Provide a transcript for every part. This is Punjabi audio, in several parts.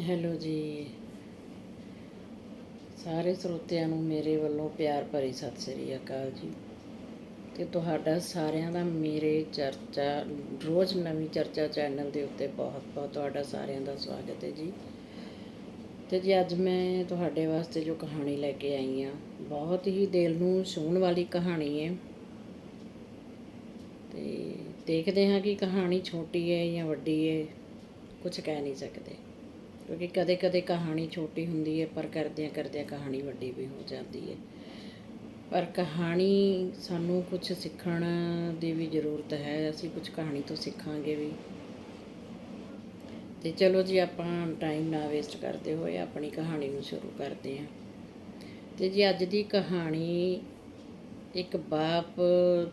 ਹੈਲੋ ਜੀ। ਸਾਰੇ ਸਰੋਤਿਆਂ ਨੂੰ ਮੇਰੇ ਵੱਲੋਂ ਪਿਆਰ ਭਰੀ ਸਤਿ ਸ੍ਰੀ ਅਕਾਲ ਜੀ। ਤੇ ਤੁਹਾਡਾ ਸਾਰਿਆਂ ਦਾ ਮੇਰੇ ਚਰਚਾ, ਰੋਜ਼ ਨਵੀਂ ਚਰਚਾ ਚੈਨਲ ਦੇ ਉੱਤੇ ਬਹੁਤ ਬਹੁਤ ਤੁਹਾਡਾ ਸਾਰਿਆਂ ਦਾ ਸਵਾਗਤ ਹੈ ਜੀ। ਤੇ ਜੀ, ਅੱਜ ਮੈਂ ਤੁਹਾਡੇ ਵਾਸਤੇ ਜੋ ਕਹਾਣੀ ਲੈ ਕੇ ਆਈ ਆ ਬਹੁਤ ਹੀ ਦਿਲ ਨੂੰ ਛੂਹਣ ਵਾਲੀ ਕਹਾਣੀ ਹੈ। ਤੇ ਦੇਖਦੇ ਹਾਂ ਕਿ ਕਹਾਣੀ ਛੋਟੀ ਹੈ ਜਾਂ ਵੱਡੀ ਹੈ ਕੁਝ ਕਹਿ ਨਹੀਂ ਸਕਦੇ। ਕਿਉਂਕਿ ਕਦੇ-ਕਦੇ ਕਹਾਣੀ ਛੋਟੀ ਹੁੰਦੀ ਹੈ, ਪਰ ਕਰਦਿਆਂ ਕਰਦਿਆਂ ਕਹਾਣੀ ਵੱਡੀ ਵੀ ਹੋ ਜਾਂਦੀ ਹੈ। ਪਰ ਕਹਾਣੀ ਸਾਨੂੰ ਕੁਝ ਸਿੱਖਣ ਦੀ ਵੀ ਜ਼ਰੂਰਤ ਹੈ, ਅਸੀਂ ਕੁਝ ਕਹਾਣੀ ਤੋਂ ਸਿੱਖਾਂਗੇ ਵੀ। ਤੇ ਚਲੋ ਜੀ, ਆਪਾਂ ਟਾਈਮ ਨਾ ਵੇਸਟ ਕਰਦੇ ਹੋਏ ਆਪਣੀ ਕਹਾਣੀ ਨੂੰ ਸ਼ੁਰੂ ਕਰਦੇ ਹਾਂ। ਤੇ ਜੀ, ਅੱਜ ਦੀ ਕਹਾਣੀ ਇੱਕ ਬਾਪ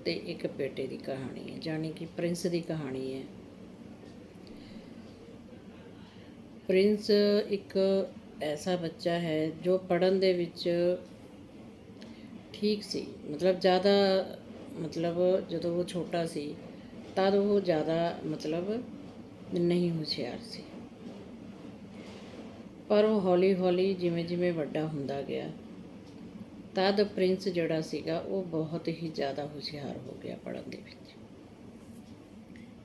ਤੇ ਇੱਕ ਬੇਟੇ ਦੀ ਕਹਾਣੀ ਹੈ, ਜਾਣੀ ਕਿ ਪ੍ਰਿੰਸ ਦੀ ਕਹਾਣੀ ਹੈ। ਪ੍ਰਿੰਸ ਇੱਕ ਐਸਾ ਬੱਚਾ ਹੈ ਜੋ ਪੜਨ ਦੇ ਵਿੱਚ ਠੀਕ ਸੀ। ਮਤਲਬ ਜ਼ਿਆਦਾ, ਮਤਲਬ ਜਦੋਂ ਉਹ ਛੋਟਾ ਸੀ, ਤਦ ਉਹ ਜ਼ਿਆਦਾ, ਮਤਲਬ ਨਹੀਂ ਹੁਸ਼ਿਆਰ ਸੀ। ਪਰ ਉਹ ਹੌਲੀ ਹੌਲੀ ਜਿਵੇਂ ਜਿਵੇਂ ਵੱਡਾ ਹੁੰਦਾ ਗਿਆ, ਤਦ ਪ੍ਰਿੰਸ ਜਿਹੜਾ ਸੀਗਾ, ਉਹ ਬਹੁਤ ਹੀ ਜ਼ਿਆਦਾ ਹੁਸ਼ਿਆਰ ਹੋ ਗਿਆ ਪੜਨ ਦੇ ਵਿੱਚ।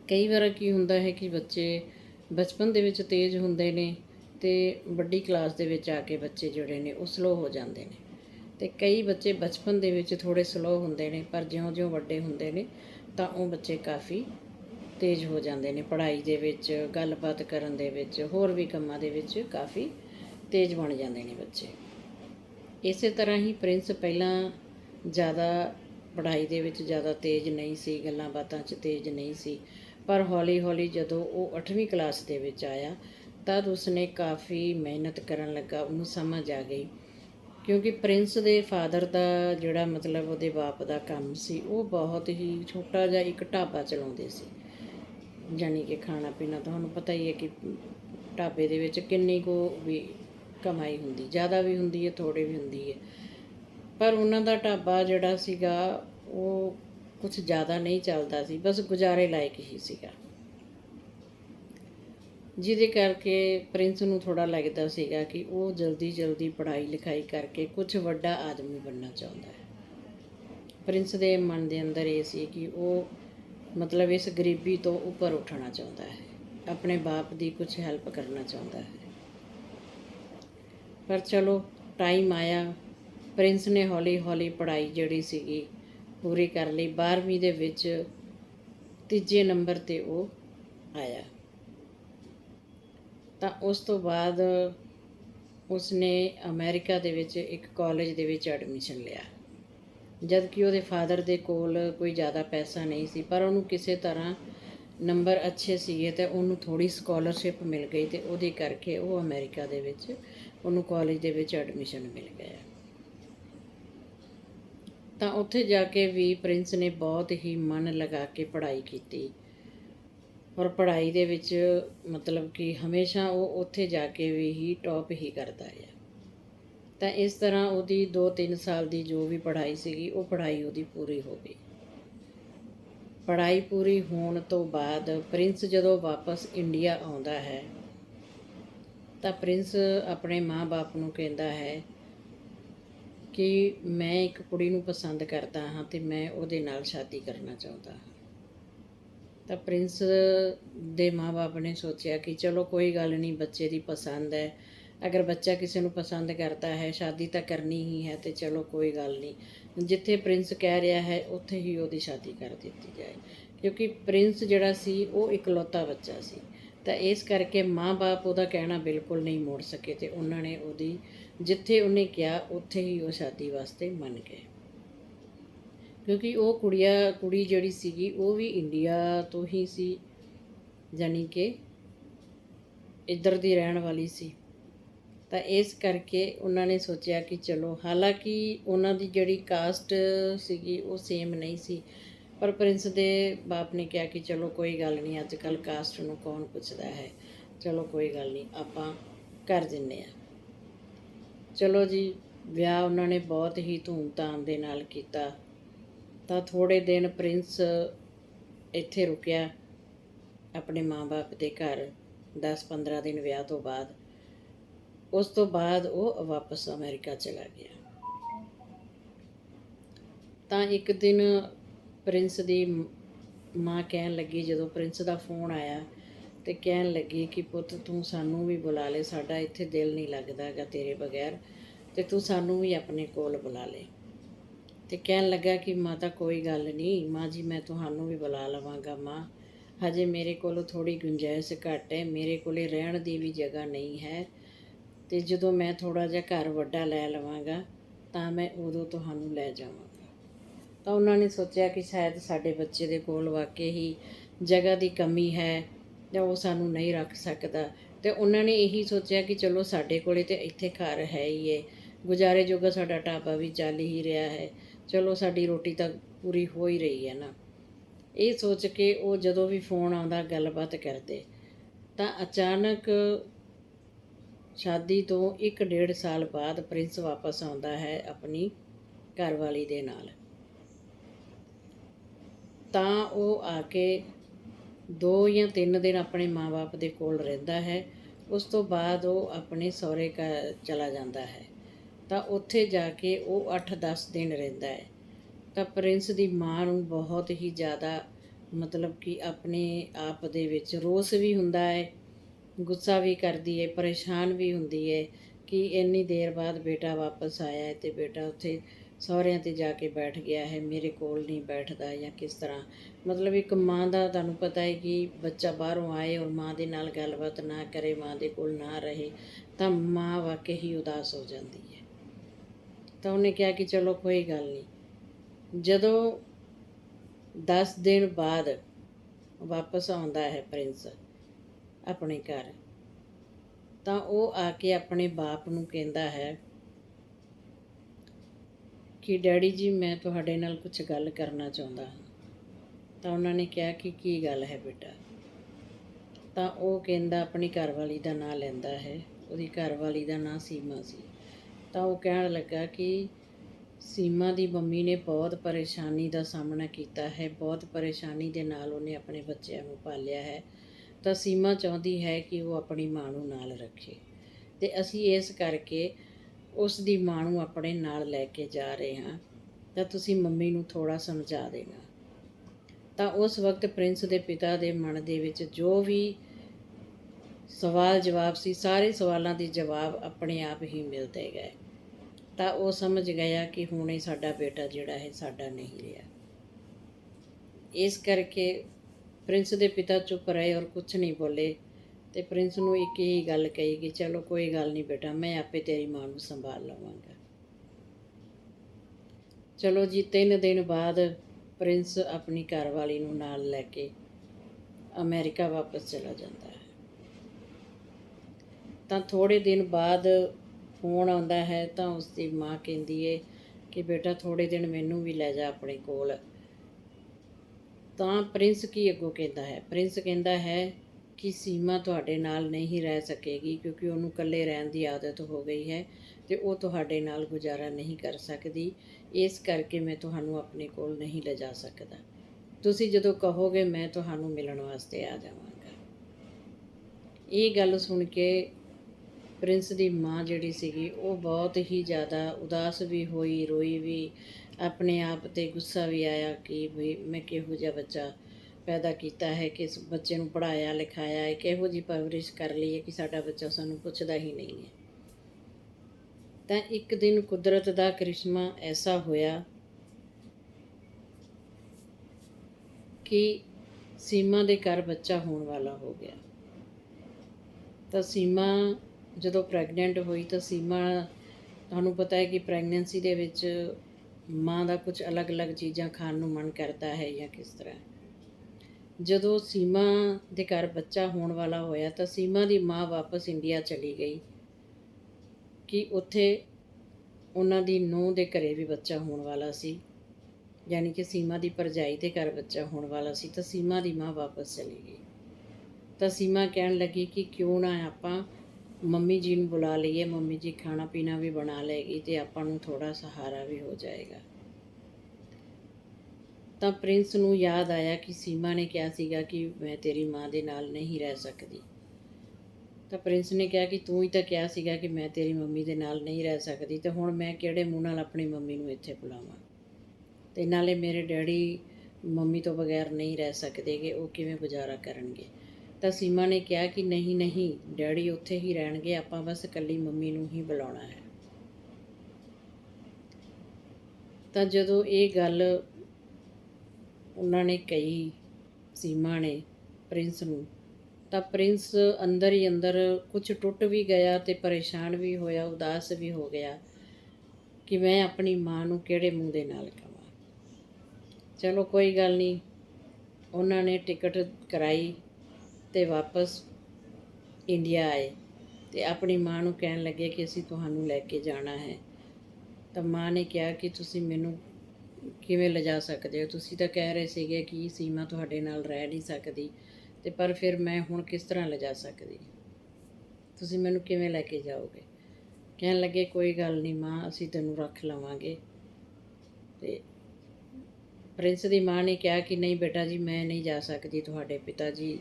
ਕਈ ਵਾਰ ਕੀ ਹੁੰਦਾ ਹੈ ਕਿ ਬੱਚੇ ਬਚਪਨ ਦੇ ਵਿੱਚ ਤੇਜ਼ ਹੁੰਦੇ ਨੇ ਤੇ ਵੱਡੀ ਕਲਾਸ ਦੇ ਵਿੱਚ ਆ ਕੇ ਬੱਚੇ ਜਿਹੜੇ ਨੇ ਉਹ ਸਲੋ ਹੋ ਜਾਂਦੇ ਨੇ। ਤੇ ਕਈ ਬੱਚੇ ਬਚਪਨ ਦੇ ਵਿੱਚ ਥੋੜੇ ਸਲੋ ਹੁੰਦੇ ਨੇ, ਪਰ ਜਿਉਂ-ਜਿਉਂ ਵੱਡੇ ਹੁੰਦੇ ਨੇ ਤਾਂ ਉਹ ਬੱਚੇ ਕਾਫੀ ਤੇਜ਼ ਹੋ ਜਾਂਦੇ ਨੇ। ਪੜ੍ਹਾਈ ਦੇ ਵਿੱਚ, ਗੱਲਬਾਤ ਕਰਨ ਦੇ ਵਿੱਚ, ਹੋਰ ਵੀ ਕੰਮਾਂ ਦੇ ਵਿੱਚ ਕਾਫੀ ਤੇਜ਼ ਬਣ ਜਾਂਦੇ ਨੇ ਬੱਚੇ। ਇਸੇ ਤਰ੍ਹਾਂ ਹੀ ਪ੍ਰਿੰਸ ਪਹਿਲਾਂ ਜ਼ਿਆਦਾ ਪੜ੍ਹਾਈ ਦੇ ਵਿੱਚ ਜ਼ਿਆਦਾ ਤੇਜ਼ ਨਹੀਂ ਸੀ, ਗੱਲਾਂ ਬਾਤਾਂ 'ਚ ਤੇਜ਼ ਨਹੀਂ ਸੀ। ਪਰ ਹੌਲੀ-ਹੌਲੀ ਜਦੋਂ ਉਹ 8ਵੀਂ ਕਲਾਸ ਦੇ ਵਿੱਚ ਆਇਆ, ਤਦ ਉਸਨੇ ਕਾਫੀ ਮਿਹਨਤ ਕਰਨ ਲੱਗਾ, ਉਹਨੂੰ ਸਮਝ ਆ ਗਈ। ਕਿਉਂਕਿ ਪ੍ਰਿੰਸ ਦੇ ਫਾਦਰ ਦਾ ਜਿਹੜਾ ਮਤਲਬ ਉਹਦੇ ਬਾਪ ਦਾ ਕੰਮ ਸੀ, ਉਹ ਬਹੁਤ ਹੀ ਛੋਟਾ ਜਿਹਾ ਇੱਕ ਢਾਬਾ ਚਲਾਉਂਦੇ ਸੀ। ਜਾਨੀ ਕਿ ਖਾਣਾ ਪੀਣਾ ਤੁਹਾਨੂੰ ਪਤਾ ਹੀ ਹੈ ਕਿ ਢਾਬੇ ਦੇ ਵਿੱਚ ਕਿੰਨੀ ਕੋ ਵੀ ਕਮਾਈ ਹੁੰਦੀ, ਜ਼ਿਆਦਾ ਵੀ ਹੁੰਦੀ ਹੈ ਥੋੜੇ ਵੀ ਹੁੰਦੀ ਹੈ। ਪਰ ਉਹਨਾਂ ਦਾ ਢਾਬਾ ਜਿਹੜਾ ਸੀਗਾ, ਉਹ ਕੁਝ ਜ਼ਿਆਦਾ ਨਹੀਂ ਚੱਲਦਾ ਸੀ, ਬਸ ਗੁਜ਼ਾਰੇ ਲਾਇਕ ਹੀ ਸੀਗਾ। ਜਿਹਦੇ ਕਰਕੇ ਪ੍ਰਿੰਸ ਨੂੰ ਥੋੜਾ ਲੱਗਦਾ ਸੀਗਾ ਕਿ ਉਹ ਜਲਦੀ ਜਲਦੀ ਪੜ੍ਹਾਈ ਲਿਖਾਈ ਕਰਕੇ ਕੁਝ ਵੱਡਾ ਆਦਮੀ ਬਣਨਾ ਚਾਹੁੰਦਾ ਹੈ। ਪ੍ਰਿੰਸ ਦੇ ਮਨ ਦੇ ਅੰਦਰ ਇਹ ਸੀ ਕਿ ਉਹ ਮਤਲਬ ਇਸ ਗਰੀਬੀ ਤੋਂ ਉੱਪਰ ਉੱਠਣਾ ਚਾਹੁੰਦਾ ਹੈ, ਆਪਣੇ ਬਾਪ ਦੀ ਕੁਝ ਹੈਲਪ ਕਰਨਾ ਚਾਹੁੰਦਾ ਹੈ। ਪਰ ਚਲੋ, ਟਾਈਮ ਆਇਆ, ਪ੍ਰਿੰਸ ਨੇ ਹੌਲੀ ਹੌਲੀ ਪੜ੍ਹਾਈ ਜਿਹੜੀ ਸੀਗੀ ਪੂਰੀ ਕਰ ਲਈ। 12ਵੀਂ ਦੇ ਵਿੱਚ ਤੀਜੇ ਨੰਬਰ ਤੇ ਉਹ ਆਇਆ। ਤਾਂ ਉਸ ਤੋਂ ਬਾਅਦ ਉਸਨੇ ਅਮਰੀਕਾ ਦੇ ਵਿੱਚ ਇੱਕ ਕਾਲਜ ਦੇ ਵਿੱਚ ਐਡਮਿਸ਼ਨ ਲਿਆ। ਜਦ ਕਿ ਉਹਦੇ ਫਾਦਰ ਦੇ ਕੋਲ ਕੋਈ ਜ਼ਿਆਦਾ ਪੈਸਾ ਨਹੀਂ ਸੀ, ਪਰ ਉਹਨੂੰ ਕਿਸੇ ਤਰ੍ਹਾਂ ਨੰਬਰ ਅੱਛੇ ਸੀਗੇ ਤੇ ਉਹਨੂੰ ਥੋੜੀ ਸਕਾਲਰਸ਼ਿਪ ਮਿਲ ਗਈ ਤੇ ਉਹਦੇ ਕਰਕੇ ਉਹ ਅਮਰੀਕਾ ਦੇ ਵਿੱਚ ਉਹਨੂੰ ਕਾਲਜ ਦੇ ਵਿੱਚ ਐਡਮਿਸ਼ਨ ਮਿਲ ਗਿਆ। ਤਾਂ ਉੱਥੇ ਜਾ ਕੇ ਵੀ ਪ੍ਰਿੰਸ ਨੇ ਬਹੁਤ ਹੀ ਮਨ ਲਗਾ ਕੇ ਪੜ੍ਹਾਈ ਕੀਤੀ। ਔਰ ਪੜ੍ਹਾਈ ਦੇ ਵਿੱਚ ਮਤਲਬ ਕਿ ਹਮੇਸ਼ਾ ਉਹ ਉੱਥੇ ਜਾ ਕੇ ਵੀ ਹੀ ਟੌਪ ਹੀ ਕਰਦਾ ਹੈ ਤਾਂ ਇਸ ਤਰ੍ਹਾਂ ਉਹਦੀ 2-3 ਸਾਲ ਦੀ ਜੋ ਵੀ ਪੜ੍ਹਾਈ ਸੀਗੀ, ਉਹ ਪੜ੍ਹਾਈ ਉਹਦੀ ਪੂਰੀ ਹੋ ਗਈ। ਪੜ੍ਹਾਈ ਪੂਰੀ ਹੋਣ ਤੋਂ ਬਾਅਦ ਪ੍ਰਿੰਸ ਜਦੋਂ ਵਾਪਸ ਇੰਡੀਆ ਆਉਂਦਾ ਹੈ, ਤਾਂ ਪ੍ਰਿੰਸ ਆਪਣੇ ਮਾਂ-ਬਾਪ ਨੂੰ ਕਹਿੰਦਾ ਹੈ ਕਿ ਮੈਂ ਇੱਕ ਕੁੜੀ ਨੂੰ ਪਸੰਦ ਕਰਦਾ ਹਾਂ ਤੇ ਮੈਂ ਉਹਦੇ ਨਾਲ ਸ਼ਾਦੀ ਕਰਨਾ ਚਾਹੁੰਦਾ ਹਾਂ। ਤਾਂ ਪ੍ਰਿੰਸ ਦੇ ਮਾਪੇ ਨੇ ਸੋਚਿਆ ਕਿ ਚਲੋ ਕੋਈ ਗੱਲ ਨਹੀਂ, ਬੱਚੇ ਦੀ ਪਸੰਦ ਹੈ। ਅਗਰ ਬੱਚਾ ਕਿਸੇ ਨੂੰ ਪਸੰਦ ਕਰਦਾ ਹੈ, ਸ਼ਾਦੀ ਤਾਂ ਕਰਨੀ ਹੀ ਹੈ ਤੇ ਚਲੋ ਕੋਈ ਗੱਲ ਨਹੀਂ। ਜਿੱਥੇ ਪ੍ਰਿੰਸ ਕਹਿ ਰਿਹਾ ਹੈ, ਉੱਥੇ ਹੀ ਉਹਦੀ ਸ਼ਾਦੀ ਕਰ ਦਿੱਤੀ ਜਾਏ। ਕਿਉਂਕਿ ਪ੍ਰਿੰਸ ਜਿਹੜਾ ਸੀ, ਉਹ ਇਕਲੌਤਾ ਬੱਚਾ ਸੀ। ਤਾਂ ਇਸ ਕਰਕੇ ਮਾਂ-ਬਾਪ ਉਹਦਾ ਕਹਿਣਾ ਬਿਲਕੁਲ ਨਹੀਂ ਮੋੜ ਸਕੇ ਤੇ ਉਹਨਾਂ ਨੇ ਉਹਦੀ ਜਿੱਥੇ ਉਹਨੇ ਕਿਹਾ, ਉੱਥੇ ਹੀ ਉਹ ਸ਼ਾਦੀ ਵਾਸਤੇ ਮੰਨ ਗਏ। ਕਿਉਂਕਿ ਉਹ ਕੁੜੀਆ, ਕੁੜੀ ਜਿਹੜੀ ਸੀਗੀ, ਉਹ ਵੀ ਇੰਡੀਆ ਤੋਂ ਹੀ ਸੀ ਜਾਨੀ ਕਿ ਇੱਧਰ ਦੀ ਰਹਿਣ ਵਾਲੀ ਸੀ। ਤਾਂ ਇਸ ਕਰਕੇ ਉਹਨਾਂ ਨੇ ਸੋਚਿਆ ਕਿ ਚਲੋ, ਹਾਲਾਂਕਿ ਉਹਨਾਂ ਦੀ ਜਿਹੜੀ ਕਾਸਟ ਸੀਗੀ, ਉਹ ਸੇਮ ਨਹੀਂ ਸੀ। ਪਰ ਪ੍ਰਿੰਸ ਦੇ ਬਾਪ ਨੇ ਕਿਹਾ ਕਿ ਚਲੋ, ਕੋਈ ਗੱਲ ਨਹੀਂ, ਅੱਜ ਕੱਲ ਕਾਸਟ ਨੂੰ ਕੌਣ ਪੁੱਛਦਾ ਹੈ? ਚਲੋ, ਕੋਈ ਗੱਲ ਨਹੀਂ, ਆਪਾਂ ਕਰ ਦਿੰਨੇ ਆ ਚਲੋ ਜੀ, ਵਿਆਹ ਉਹਨਾਂ ਨੇ ਬਹੁਤ ਹੀ ਧੂਮਧਾਮ ਦੇ ਨਾਲ ਕੀਤਾ। ਤਾਂ ਥੋੜੇ ਦਿਨ ਪ੍ਰਿੰਸ ਇੱਥੇ ਰੁਕਿਆ ਆਪਣੇ ਮਾਂ-ਬਾਪ ਦੇ ਘਰ 10-15 ਦਿਨ ਵਿਆਹ ਤੋਂ ਬਾਅਦ। ਉਸ ਤੋਂ ਬਾਅਦ ਉਹ ਵਾਪਸ ਅਮਰੀਕਾ ਚਲਾ ਗਿਆ। ਤਾਂ ਇੱਕ ਦਿਨ ਪ੍ਰਿੰਸ ਦੀ ਮਾਂ ਕਹਿਣ ਲੱਗੀ, ਜਦੋਂ ਪ੍ਰਿੰਸ ਦਾ ਫੋਨ ਆਇਆ ਤੇ ਕਹਿਣ ਲੱਗੀ ਕਿ ਪੁੱਤ ਤੂੰ ਸਾਨੂੰ ਵੀ ਬੁਲਾ ਲੈ, ਸਾਡਾ ਇੱਥੇ ਦਿਲ ਨਹੀਂ ਲੱਗਦਾਗਾ ਤੇਰੇ ਬਗੈਰ, ਤੇ ਤੂੰ ਸਾਨੂੰ ਵੀ ਆਪਣੇ ਕੋਲ ਬੁਲਾ ਲੈ। ਤੇ ਕਹਿਣ ਲੱਗਾ ਕਿ ਮਾਤਾ ਕੋਈ ਗੱਲ ਨਹੀਂ, ਮਾਂ ਜੀ ਮੈਂ ਤੁਹਾਨੂੰ ਵੀ ਬੁਲਾ ਲਵਾਂਗਾ ਮਾਂ। ਹਜੇ ਮੇਰੇ ਕੋਲ ਥੋੜੀ ਗੁੰਜਾਇਸ਼ ਘੱਟ ਹੈ, ਮੇਰੇ ਕੋਲੇ ਰਹਿਣ ਦੀ ਵੀ ਜਗ੍ਹਾ ਨਹੀਂ ਹੈ, ਤੇ ਜਦੋਂ ਮੈਂ ਥੋੜਾ ਜਿਹਾ ਘਰ ਵੱਡਾ ਲੈ ਲਵਾਂਗਾ, ਤਾਂ ਮੈਂ ਉਦੋਂ ਤੁਹਾਨੂੰ ਲੈ ਜਾਵਾਂਗਾ। ਤਾਂ ਉਹਨਾਂ ਨੇ ਸੋਚਿਆ ਕਿ ਸ਼ਾਇਦ ਸਾਡੇ ਬੱਚੇ ਦੇ ਕੋਲ ਵਾਕਈ ਹੀ ਜਗ੍ਹਾ ਦੀ ਕਮੀ ਹੈ ਜਾਂ ਉਹ ਸਾਨੂੰ ਨਹੀਂ ਰੱਖ ਸਕਦਾ। ਤੇ ਉਹਨਾਂ ਨੇ ਇਹੀ ਸੋਚਿਆ ਕਿ ਚਲੋ ਸਾਡੇ ਕੋਲੇ ਤੇ ਇੱਥੇ ਘਰ ਹੈ ਹੀ ਹੈ ਗੁਜ਼ਾਰੇ ਜੋਗਾ ਸਾਡਾ ਢਾਬਾ ਵੀ ਚੱਲ ਹੀ ਰਿਹਾ ਹੈ। ਚਲੋ ਸਾਡੀ ਰੋਟੀ ਤਾਂ ਪੂਰੀ ਹੋ ਹੀ ਰਹੀ ਹੈ ਨਾ। ਇਹ ਸੋਚ ਕੇ ਉਹ ਜਦੋਂ ਵੀ ਫੋਨ ਆਉਂਦਾ ਗੱਲਬਾਤ ਕਰਦੇ। ਤਾਂ ਅਚਾਨਕ ਸ਼ਾਦੀ ਤੋਂ 1.5 ਸਾਲ ਬਾਅਦ ਪ੍ਰਿੰਸ ਵਾਪਸ ਆਉਂਦਾ ਹੈ ਆਪਣੀ ਘਰਵਾਲੀ ਦੇ ਨਾਲ। ਤਾਂ ਉਹ ਆ ਕੇ ਦੋ ਜਾਂ ਤਿੰਨ ਦਿਨ ਆਪਣੇ ਮਾਪੇ ਦੇ ਕੋਲ ਰਹਿੰਦਾ ਹੈ, ਉਸ ਤੋਂ ਬਾਅਦ ਉਹ ਆਪਣੇ ਸਹੁਰੇ ਘਰ ਚਲਾ ਜਾਂਦਾ ਹੈ। ਤਾਂ ਉੱਥੇ ਜਾ ਕੇ ਉਹ 8-10 ਦਿਨ ਰਹਿੰਦਾ ਹੈ। ਤਾਂ ਪ੍ਰਿੰਸ ਦੀ ਮਾਂ ਨੂੰ ਬਹੁਤ ਹੀ ਜ਼ਿਆਦਾ ਮਤਲਬ ਕਿ ਆਪਣੇ ਆਪ ਦੇ ਵਿੱਚ ਰੋਸ ਵੀ ਹੁੰਦਾ ਹੈ, ਗੁੱਸਾ ਵੀ ਕਰਦੀ ਹੈ, ਪਰੇਸ਼ਾਨ ਵੀ ਹੁੰਦੀ ਹੈ ਕਿ ਇੰਨੀ ਦੇਰ ਬਾਅਦ ਬੇਟਾ ਵਾਪਸ ਆਇਆ ਹੈ ਤੇ ਬੇਟਾ ਉੱਥੇ ਸਹੁਰਿਆਂ ਤੇ ਜਾ ਕੇ ਬੈਠ ਗਿਆ ਹੈ, ਮੇਰੇ ਕੋਲ ਨਹੀਂ ਬੈਠਦਾ ਜਾਂ ਕਿਸ ਤਰ੍ਹਾਂ। ਮਤਲਬ ਇੱਕ ਮਾਂ ਦਾ ਤੁਹਾਨੂੰ ਪਤਾ ਹੈ ਕਿ ਬੱਚਾ ਬਾਹਰੋਂ ਆਏ ਔਰ ਮਾਂ ਦੇ ਨਾਲ ਗੱਲਬਾਤ ਨਾ ਕਰੇ, ਮਾਂ ਦੇ ਕੋਲ ਨਾ ਰਹੇ, ਤਾਂ ਮਾਂ ਵਾਕਈ ਹੀ ਉਦਾਸ ਹੋ ਜਾਂਦੀ ਹੈ। ਤਾਂ ਉਹਨੇ ਕਿਹਾ ਕਿ ਚਲੋ ਕੋਈ ਗੱਲ ਨਹੀਂ। ਜਦੋਂ 10 ਦਿਨ ਬਾਅਦ ਵਾਪਸ ਆਉਂਦਾ ਹੈ ਪ੍ਰਿੰਸ ਆਪਣੇ ਘਰ, ਤਾਂ ਉਹ ਆ ਕੇ ਆਪਣੇ ਬਾਪ ਨੂੰ ਕਹਿੰਦਾ ਹੈ ਕਿ ਡੈਡੀ ਜੀ, ਮੈਂ ਤੁਹਾਡੇ ਨਾਲ ਕੁਝ ਗੱਲ ਕਰਨਾ ਚਾਹੁੰਦਾ ਹਾਂ। ਤਾਂ ਉਹਨਾਂ ਨੇ ਕਿਹਾ ਕਿ ਕੀ ਗੱਲ ਹੈ ਬੇਟਾ? ਤਾਂ ਉਹ ਕਹਿੰਦਾ, ਆਪਣੀ ਘਰਵਾਲੀ ਦਾ ਨਾਂ ਲੈਂਦਾ ਹੈ। ਉਹਦੀ ਘਰਵਾਲੀ ਦਾ ਨਾਂ ਸੀਮਾ ਸੀ। ਤਾਂ ਉਹ ਕਹਿਣ ਲੱਗਾ ਕਿ ਸੀਮਾ ਦੀ ਮੰਮੀ ਨੇ ਬਹੁਤ ਪਰੇਸ਼ਾਨੀ ਦਾ ਸਾਹਮਣਾ ਕੀਤਾ ਹੈ। ਬਹੁਤ ਪਰੇਸ਼ਾਨੀ ਦੇ ਨਾਲ ਉਹਨੇ ਆਪਣੇ ਬੱਚਿਆਂ ਨੂੰ ਪਾਲਿਆ ਹੈ। ਤਾਂ ਸੀਮਾ ਚਾਹੁੰਦੀ ਹੈ ਕਿ ਉਹ ਆਪਣੀ ਮਾਂ ਨੂੰ ਨਾਲ ਰੱਖੇ। ਤੇ ਅਸੀਂ ਇਸ ਕਰਕੇ ਉਸ ਦੀ ਮਾਂ ਨੂੰ ਆਪਣੇ ਨਾਲ ਲੈ ਕੇ ਜਾ ਰਹੇ ਹਾਂ, ਤਾਂ ਤੁਸੀਂ ਮੰਮੀ ਨੂੰ ਥੋੜਾ ਸਮਝਾ ਦੇਣਾ। ਤਾਂ ਉਸ ਵਕਤ ਪ੍ਰਿੰਸ ਦੇ ਪਿਤਾ ਦੇ ਮਨ ਦੇ ਵਿੱਚ ਜੋ ਵੀ ਸਵਾਲ ਜਵਾਬ ਸੀ, ਸਾਰੇ ਸਵਾਲਾਂ ਦੇ ਜਵਾਬ ਆਪਣੇ ਆਪ ਹੀ ਮਿਲਦੇ ਗਏ। ਤਾਂ ਉਹ ਸਮਝ ਗਿਆ ਕਿ ਹੁਣੇ ਸਾਡਾ ਬੇਟਾ ਜਿਹੜਾ ਹੈ, ਸਾਡਾ ਨਹੀਂ ਰਿਹਾ। ਇਸ ਕਰਕੇ ਪ੍ਰਿੰਸ ਦੇ ਪਿਤਾ ਚੁੱਪ ਰਹੇ ਔਰ ਕੁਝ ਨਹੀਂ ਬੋਲੇ। ਤੇ ਪ੍ਰਿੰਸ ਨੂੰ ਇੱਕ ਹੀ ਗੱਲ ਕਹੀ ਕਿ ਚਲੋ ਕੋਈ ਗੱਲ ਨਹੀਂ ਬੇਟਾ, ਮੈਂ ਆਪੇ ਤੇਰੀ ਮਾਂ ਨੂੰ ਸੰਭਾਲ ਲਵਾਂਗਾ। ਚਲੋ ਜੀ, ਤਿੰਨ ਦਿਨ ਬਾਅਦ ਪ੍ਰਿੰਸ ਆਪਣੀ ਘਰਵਾਲੀ ਨੂੰ ਨਾਲ ਲੈ ਕੇ ਅਮਰੀਕਾ ਵਾਪਸ ਚਲਾ ਜਾਂਦਾ ਹੈ। ਤਾਂ ਥੋੜੇ ਦਿਨ ਬਾਅਦ ਫੋਨ ਆਉਂਦਾ ਹੈ ਤਾਂ ਉਸ ਦੀ ਮਾਂ ਕਹਿੰਦੀ ਏ ਕਿ ਬੇਟਾ ਥੋੜੇ ਦਿਨ ਮੈਨੂੰ ਵੀ ਲੈ ਜਾ ਆਪਣੇ ਕੋਲ। ਤਾਂ ਪ੍ਰਿੰਸ ਕੀ ਅੱਗੋਂ ਕਹਿੰਦਾ ਹੈ? ਪ੍ਰਿੰਸ ਕਹਿੰਦਾ ਹੈ ਕਿ ਸੀਮਾ ਤੁਹਾਡੇ ਨਾਲ ਨਹੀਂ ਰਹਿ ਸਕੇਗੀ ਕਿਉਂਕਿ ਉਹਨੂੰ ਇਕੱਲੇ ਰਹਿਣ ਦੀ ਆਦਤ ਹੋ ਗਈ ਹੈ ਤੇ ਉਹ ਤੁਹਾਡੇ ਨਾਲ ਗੁਜ਼ਾਰਾ ਨਹੀਂ ਕਰ ਸਕਦੀ। ਇਸ ਕਰਕੇ ਮੈਂ ਤੁਹਾਨੂੰ ਆਪਣੇ ਕੋਲ ਨਹੀਂ ਲਿਜਾ ਸਕਦਾ। ਤੁਸੀਂ ਜਦੋਂ ਕਹੋਗੇ, ਮੈਂ ਤੁਹਾਨੂੰ ਮਿਲਣ ਵਾਸਤੇ ਆ ਜਾਵਾਂਗਾ। ਇਹ ਗੱਲ ਸੁਣ ਕੇ ਪ੍ਰਿੰਸ ਦੀ ਮਾਂ ਜਿਹੜੀ ਸੀਗੀ, ਉਹ ਬਹੁਤ ਹੀ ਜ਼ਿਆਦਾ ਉਦਾਸ ਵੀ ਹੋਈ, ਰੋਈ ਵੀ। ਆਪਣੇ ਆਪ ਤੇ ਗੁੱਸਾ ਵੀ ਆਇਆ ਕਿ ਵੀ ਮੈਂ ਕਿਹੋ ਜਿਹਾ ਬੱਚਾ ਪੈਦਾ ਕੀਤਾ ਹੈ ਕਿ ਇਸ ਬੱਚੇ ਨੂੰ ਪੜਾਇਆ ਲਿਖਾਇਆ ਹੈ ਕਿਹੋ ਜੀ ਪਰਵਰਿਸ਼ ਕਰ ਲਈ ਹੈ ਕਿ ਸਾਡਾ ਬੱਚਾ ਸਾਨੂੰ ਪੁੱਛਦਾ ਹੀ ਨਹੀਂ ਹੈ। ਤਾਂ ਇੱਕ ਦਿਨ ਕੁਦਰਤ ਦਾ ਕਰਿਸ਼ਮਾ ਐਸਾ ਹੋਇਆ ਕਿ ਸੀਮਾ ਦੇ ਘਰ ਬੱਚਾ ਹੋਣ ਵਾਲਾ ਹੋ ਗਿਆ। ਤਾਂ ਸੀਮਾ ਜਦੋਂ ਪ੍ਰੈਗਨੈਂਟ ਹੋਈ ਤਾਂ ਸੀਮਾ, ਤੁਹਾਨੂੰ ਪਤਾ ਹੈ ਕਿ ਪ੍ਰੈਗਨੈਂਸੀ ਦੇ ਵਿੱਚ ਮਾਂ ਦਾ ਕੁਝ ਅਲੱਗ-ਅਲੱਗ ਚੀਜ਼ਾਂ ਖਾਣ ਨੂੰ ਮਨ ਕਰਦਾ ਹੈ ਜਾਂ ਕਿਸ ਤਰ੍ਹਾਂ। ਜਦੋਂ ਸੀਮਾ ਦੇ ਘਰ ਬੱਚਾ ਹੋਣ ਵਾਲਾ ਹੋਇਆ ਤਾਂ ਸੀਮਾ ਦੀ ਮਾਂ ਵਾਪਸ ਇੰਡੀਆ ਚਲੀ ਗਈ ਕਿ ਉੱਥੇ ਉਹਨਾਂ ਦੀ ਨੂੰਹ ਦੇ ਘਰੇ ਵੀ ਬੱਚਾ ਹੋਣ ਵਾਲਾ ਸੀ। ਯਾਨੀ ਕਿ ਸੀਮਾ ਦੀ ਪਰਜਾਈ ਦੇ ਘਰ ਬੱਚਾ ਹੋਣ ਵਾਲਾ ਸੀ ਤਾਂ ਸੀਮਾ ਦੀ ਮਾਂ ਵਾਪਸ ਚਲੀ ਗਈ। ਤਾਂ ਸੀਮਾ ਕਹਿਣ ਲੱਗੀ ਕਿ ਕਿਉਂ ਨਾ ਆਪਾਂ ਮੰਮੀ ਜੀ ਨੂੰ ਬੁਲਾ ਲਈਏ, ਮੰਮੀ ਜੀ ਖਾਣਾ ਪੀਣਾ ਵੀ ਬਣਾ ਲਏਗੀ ਤੇ ਆਪਾਂ ਨੂੰ ਥੋੜਾ ਸਹਾਰਾ ਵੀ ਹੋ ਜਾਏਗਾ। ਤਾਂ ਪ੍ਰਿੰਸ ਨੂੰ ਯਾਦ ਆਇਆ ਕਿ ਸੀਮਾ ਨੇ ਕਿਹਾ ਸੀਗਾ ਕਿ ਮੈਂ ਤੇਰੀ ਮਾਂ ਦੇ ਨਾਲ ਨਹੀਂ ਰਹਿ ਸਕਦੀ। ਤਾਂ ਪ੍ਰਿੰਸ ਨੇ ਕਿਹਾ ਕਿ ਤੂੰ ਹੀ ਤਾਂ ਕਿਹਾ ਸੀਗਾ ਕਿ ਮੈਂ ਤੇਰੀ ਮੰਮੀ ਦੇ ਨਾਲ ਨਹੀਂ ਰਹਿ ਸਕਦੀ, ਤੇ ਹੁਣ ਮੈਂ ਕਿਹੜੇ ਮੂੰਹ ਨਾਲ ਆਪਣੀ ਮੰਮੀ ਨੂੰ ਇੱਥੇ ਬੁਲਾਵਾਂ? ਤੇ ਨਾਲੇ ਮੇਰੇ ਡੈਡੀ ਮੰਮੀ ਤੋਂ ਬਗੈਰ ਨਹੀਂ ਰਹਿ ਸਕਦੇ ਕਿ ਉਹ ਕਿਵੇਂ ਗੁਜ਼ਾਰਾ ਕਰਨਗੇ? ਤਾਂ ਸੀਮਾ ਨੇ ਕਿਹਾ ਕਿ ਨਹੀਂ ਨਹੀਂ, ਡੈਡੀ ਉੱਥੇ ਹੀ ਰਹਿਣਗੇ, ਆਪਾਂ ਬਸ ਇਕੱਲੀ ਮੰਮੀ ਨੂੰ ਹੀ ਬੁਲਾਉਣਾ ਹੈ। ਤਾਂ ਜਦੋਂ ਇਹ ਗੱਲ ਉਹਨਾਂ ਨੇ ਕਹੀ ਸੀਮਾ ਨੇ ਪ੍ਰਿੰਸ ਨੂੰ। ਤਾਂ ਪ੍ਰਿੰਸ ਅੰਦਰ ਹੀ ਅੰਦਰ ਕੁਝ ਟੁੱਟ ਵੀ ਗਿਆ ਤੇ ਪਰੇਸ਼ਾਨ ਵੀ ਹੋਇਆ, ਉਦਾਸ ਵੀ ਹੋ ਗਿਆ ਕਿ ਮੈਂ ਆਪਣੀ ਮਾਂ ਨੂੰ ਕਿਹੜੇ ਮੂੰਹ ਦੇ ਨਾਲ ਕਹਾਂ ਚਲੋ ਕੋਈ ਗੱਲ ਨਹੀਂ, ਉਹਨਾਂ ਨੇ ਟਿਕਟ ਕਰਾਈ ਤੇ ਵਾਪਸ ਇੰਡੀਆ ਆਏ ਤੇ ਆਪਣੀ ਮਾਂ ਨੂੰ ਕਹਿਣ ਲੱਗੇ ਕਿ ਅਸੀਂ ਤੁਹਾਨੂੰ ਲੈ ਕੇ ਜਾਣਾ ਹੈ। ਤਾਂ ਮਾਂ ਨੇ ਕਿਹਾ ਕਿ ਤੁਸੀਂ ਮੈਨੂੰ ਕਿਵੇਂ ਲਿਜਾ ਸਕਦੇ ਹੋ? ਤੁਸੀਂ ਤਾਂ ਕਹਿ ਰਹੇ ਸੀਗੇ ਕਿ ਸੀਮਾ ਤੁਹਾਡੇ ਨਾਲ ਰਹਿ ਨਹੀਂ ਸਕਦੀ। ਤੇ ਪਰ ਫਿਰ ਮੈਂ ਹੁਣ ਕਿਸ ਤਰ੍ਹਾਂ ਲਿਜਾ ਸਕਦੀ? ਤੁਸੀਂ ਮੈਨੂੰ ਕਿਵੇਂ ਲੈ ਕੇ ਜਾਓਗੇ? ਕਹਿਣ ਲੱਗੇ, ਕੋਈ ਗੱਲ ਨਹੀਂ ਮਾਂ, ਅਸੀਂ ਤੈਨੂੰ ਰੱਖ ਲਵਾਂਗੇ। ਤੇ ਪ੍ਰਿੰਸ ਦੀ ਮਾਂ ਨੇ ਕਿਹਾ ਕਿ, ਨਹੀਂ ਬੇਟਾ ਜੀ, ਮੈਂ ਨਹੀਂ ਜਾ ਸਕਦੀ ਤੁਹਾਡੇ ਪਿਤਾ ਜੀ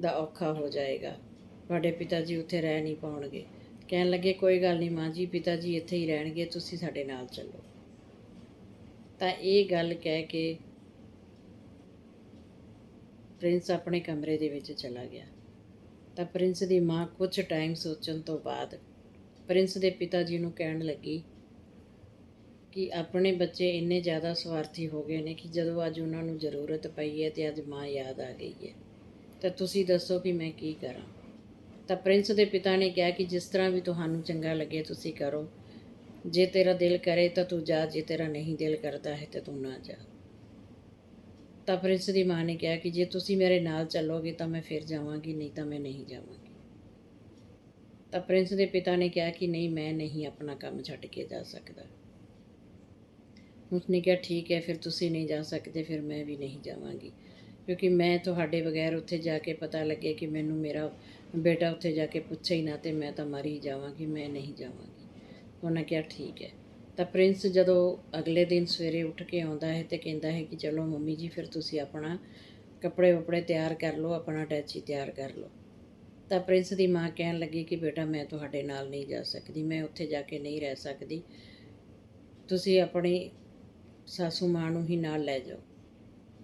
ਦਾ ਔਖਾ ਹੋ ਜਾਏਗਾ। ਤੁਹਾਡੇ ਪਿਤਾ ਜੀ ਉੱਥੇ ਰਹਿ ਨਹੀਂ ਪਾਉਣਗੇ। ਕਹਿਣ ਲੱਗੇ, ਕੋਈ ਗੱਲ ਨਹੀਂ ਮਾਂ ਜੀ, ਪਿਤਾ ਜੀ ਇੱਥੇ ਹੀ ਰਹਿਣਗੇ, ਤੁਸੀਂ ਸਾਡੇ ਨਾਲ ਚੱਲੋ। ਤਾਂ ਇਹ ਗੱਲ ਕਹਿ ਕੇ ਪ੍ਰਿੰਸ ਆਪਣੇ ਕਮਰੇ ਦੇ ਵਿੱਚ ਚਲਾ ਗਿਆ। ਤਾਂ ਪ੍ਰਿੰਸ ਦੀ ਮਾਂ ਕੁਝ ਟਾਈਮ ਸੋਚਣ ਤੋਂ ਬਾਅਦ ਪ੍ਰਿੰਸ ਦੇ ਪਿਤਾ ਜੀ ਨੂੰ ਕਹਿਣ ਲੱਗੀ ਕਿ ਆਪਣੇ ਬੱਚੇ ਇੰਨੇ ਜ਼ਿਆਦਾ ਸਵਾਰਥੀ ਹੋ ਗਏ ਨੇ ਕਿ ਜਦੋਂ ਅੱਜ ਉਹਨਾਂ ਨੂੰ ਜ਼ਰੂਰਤ ਪਈ ਹੈ ਤੇ ਅੱਜ ਮਾਂ ਯਾਦ ਆ ਗਈ ਹੈ। ਤਾਂ ਤੁਸੀਂ ਦੱਸੋ ਕਿ ਮੈਂ ਕੀ ਕਰਾਂ? ਤਾਂ ਪ੍ਰਿੰਸ ਦੇ ਪਿਤਾ ਨੇ ਕਿਹਾ ਕਿ ਜਿਸ ਤਰ੍ਹਾਂ ਵੀ ਤੁਹਾਨੂੰ ਚੰਗਾ ਲੱਗੇ, ਤੁਸੀਂ ਕਰੋ। ਜੇ ਤੇਰਾ ਦਿਲ ਕਰੇ ਤਾਂ ਤੂੰ ਜਾ, ਜੇ ਤੇਰਾ ਨਹੀਂ ਦਿਲ ਕਰਦਾ ਹੈ ਤਾਂ ਤੂੰ ਨਾ ਜਾ। ਤਾਂ ਪ੍ਰਿੰਸ ਦੀ ਮਾਂ ਨੇ ਕਿਹਾ ਕਿ ਜੇ ਤੁਸੀਂ ਮੇਰੇ ਨਾਲ ਚੱਲੋਗੇ ਤਾਂ ਮੈਂ ਫਿਰ ਜਾਵਾਂਗੀ, ਨਹੀਂ ਤਾਂ ਮੈਂ ਨਹੀਂ ਜਾਵਾਂਗੀ। ਤਾਂ ਪ੍ਰਿੰਸ ਦੇ ਪਿਤਾ ਨੇ ਕਿਹਾ ਕਿ ਨਹੀਂ, ਮੈਂ ਨਹੀਂ ਆਪਣਾ ਕੰਮ ਛੱਡ ਕੇ ਜਾ ਸਕਦਾ। ਉਸਨੇ ਕਿਹਾ, ਠੀਕ ਹੈ, ਫਿਰ ਤੁਸੀਂ ਨਹੀਂ ਜਾ ਸਕਦੇ, ਫਿਰ ਮੈਂ ਵੀ ਨਹੀਂ ਜਾਵਾਂਗੀ। ਕਿਉਂਕਿ ਮੈਂ ਤੁਹਾਡੇ ਬਗੈਰ ਉੱਥੇ ਜਾ ਕੇ ਪਤਾ ਲੱਗੇ ਕਿ ਮੈਨੂੰ ਮੇਰਾ ਬੇਟਾ ਉੱਥੇ ਜਾ ਕੇ ਪੁੱਛੇ ਹੀ ਨਾ ਤੇ ਮੈਂ ਤਾਂ ਮਰ ਹੀ ਜਾਵਾਂਗੀ, ਮੈਂ ਨਹੀਂ ਜਾਵਾਂਗੀ। ਉਹਨਾਂ ਕਿਹਾ, ਠੀਕ ਹੈ। ਤਾਂ ਪ੍ਰਿੰਸ ਜਦੋਂ ਅਗਲੇ ਦਿਨ ਸਵੇਰੇ ਉੱਠ ਕੇ ਆਉਂਦਾ ਹੈ ਤੇ ਕਹਿੰਦਾ ਹੈ ਕਿ, ਚਲੋ ਮੰਮੀ ਜੀ, ਫਿਰ ਤੁਸੀਂ ਆਪਣਾ ਕੱਪੜੇ ਵਪੜੇ ਤਿਆਰ ਕਰ ਲਓ, ਆਪਣਾ ਅਟੈਚੀ ਤਿਆਰ ਕਰ ਲਓ। ਤਾਂ ਪ੍ਰਿੰਸ ਦੀ ਮਾਂ ਕਹਿਣ ਲੱਗੀ ਕਿ, ਬੇਟਾ, ਮੈਂ ਤੁਹਾਡੇ ਨਾਲ ਨਹੀਂ ਜਾ ਸਕਦੀ, ਮੈਂ ਉੱਥੇ ਜਾ ਕੇ ਨਹੀਂ ਰਹਿ ਸਕਦੀ। ਤੁਸੀਂ ਆਪਣੀ ਸਾਸੂ ਮਾਂ ਨੂੰ ਹੀ ਨਾਲ ਲੈ ਜਾਓ।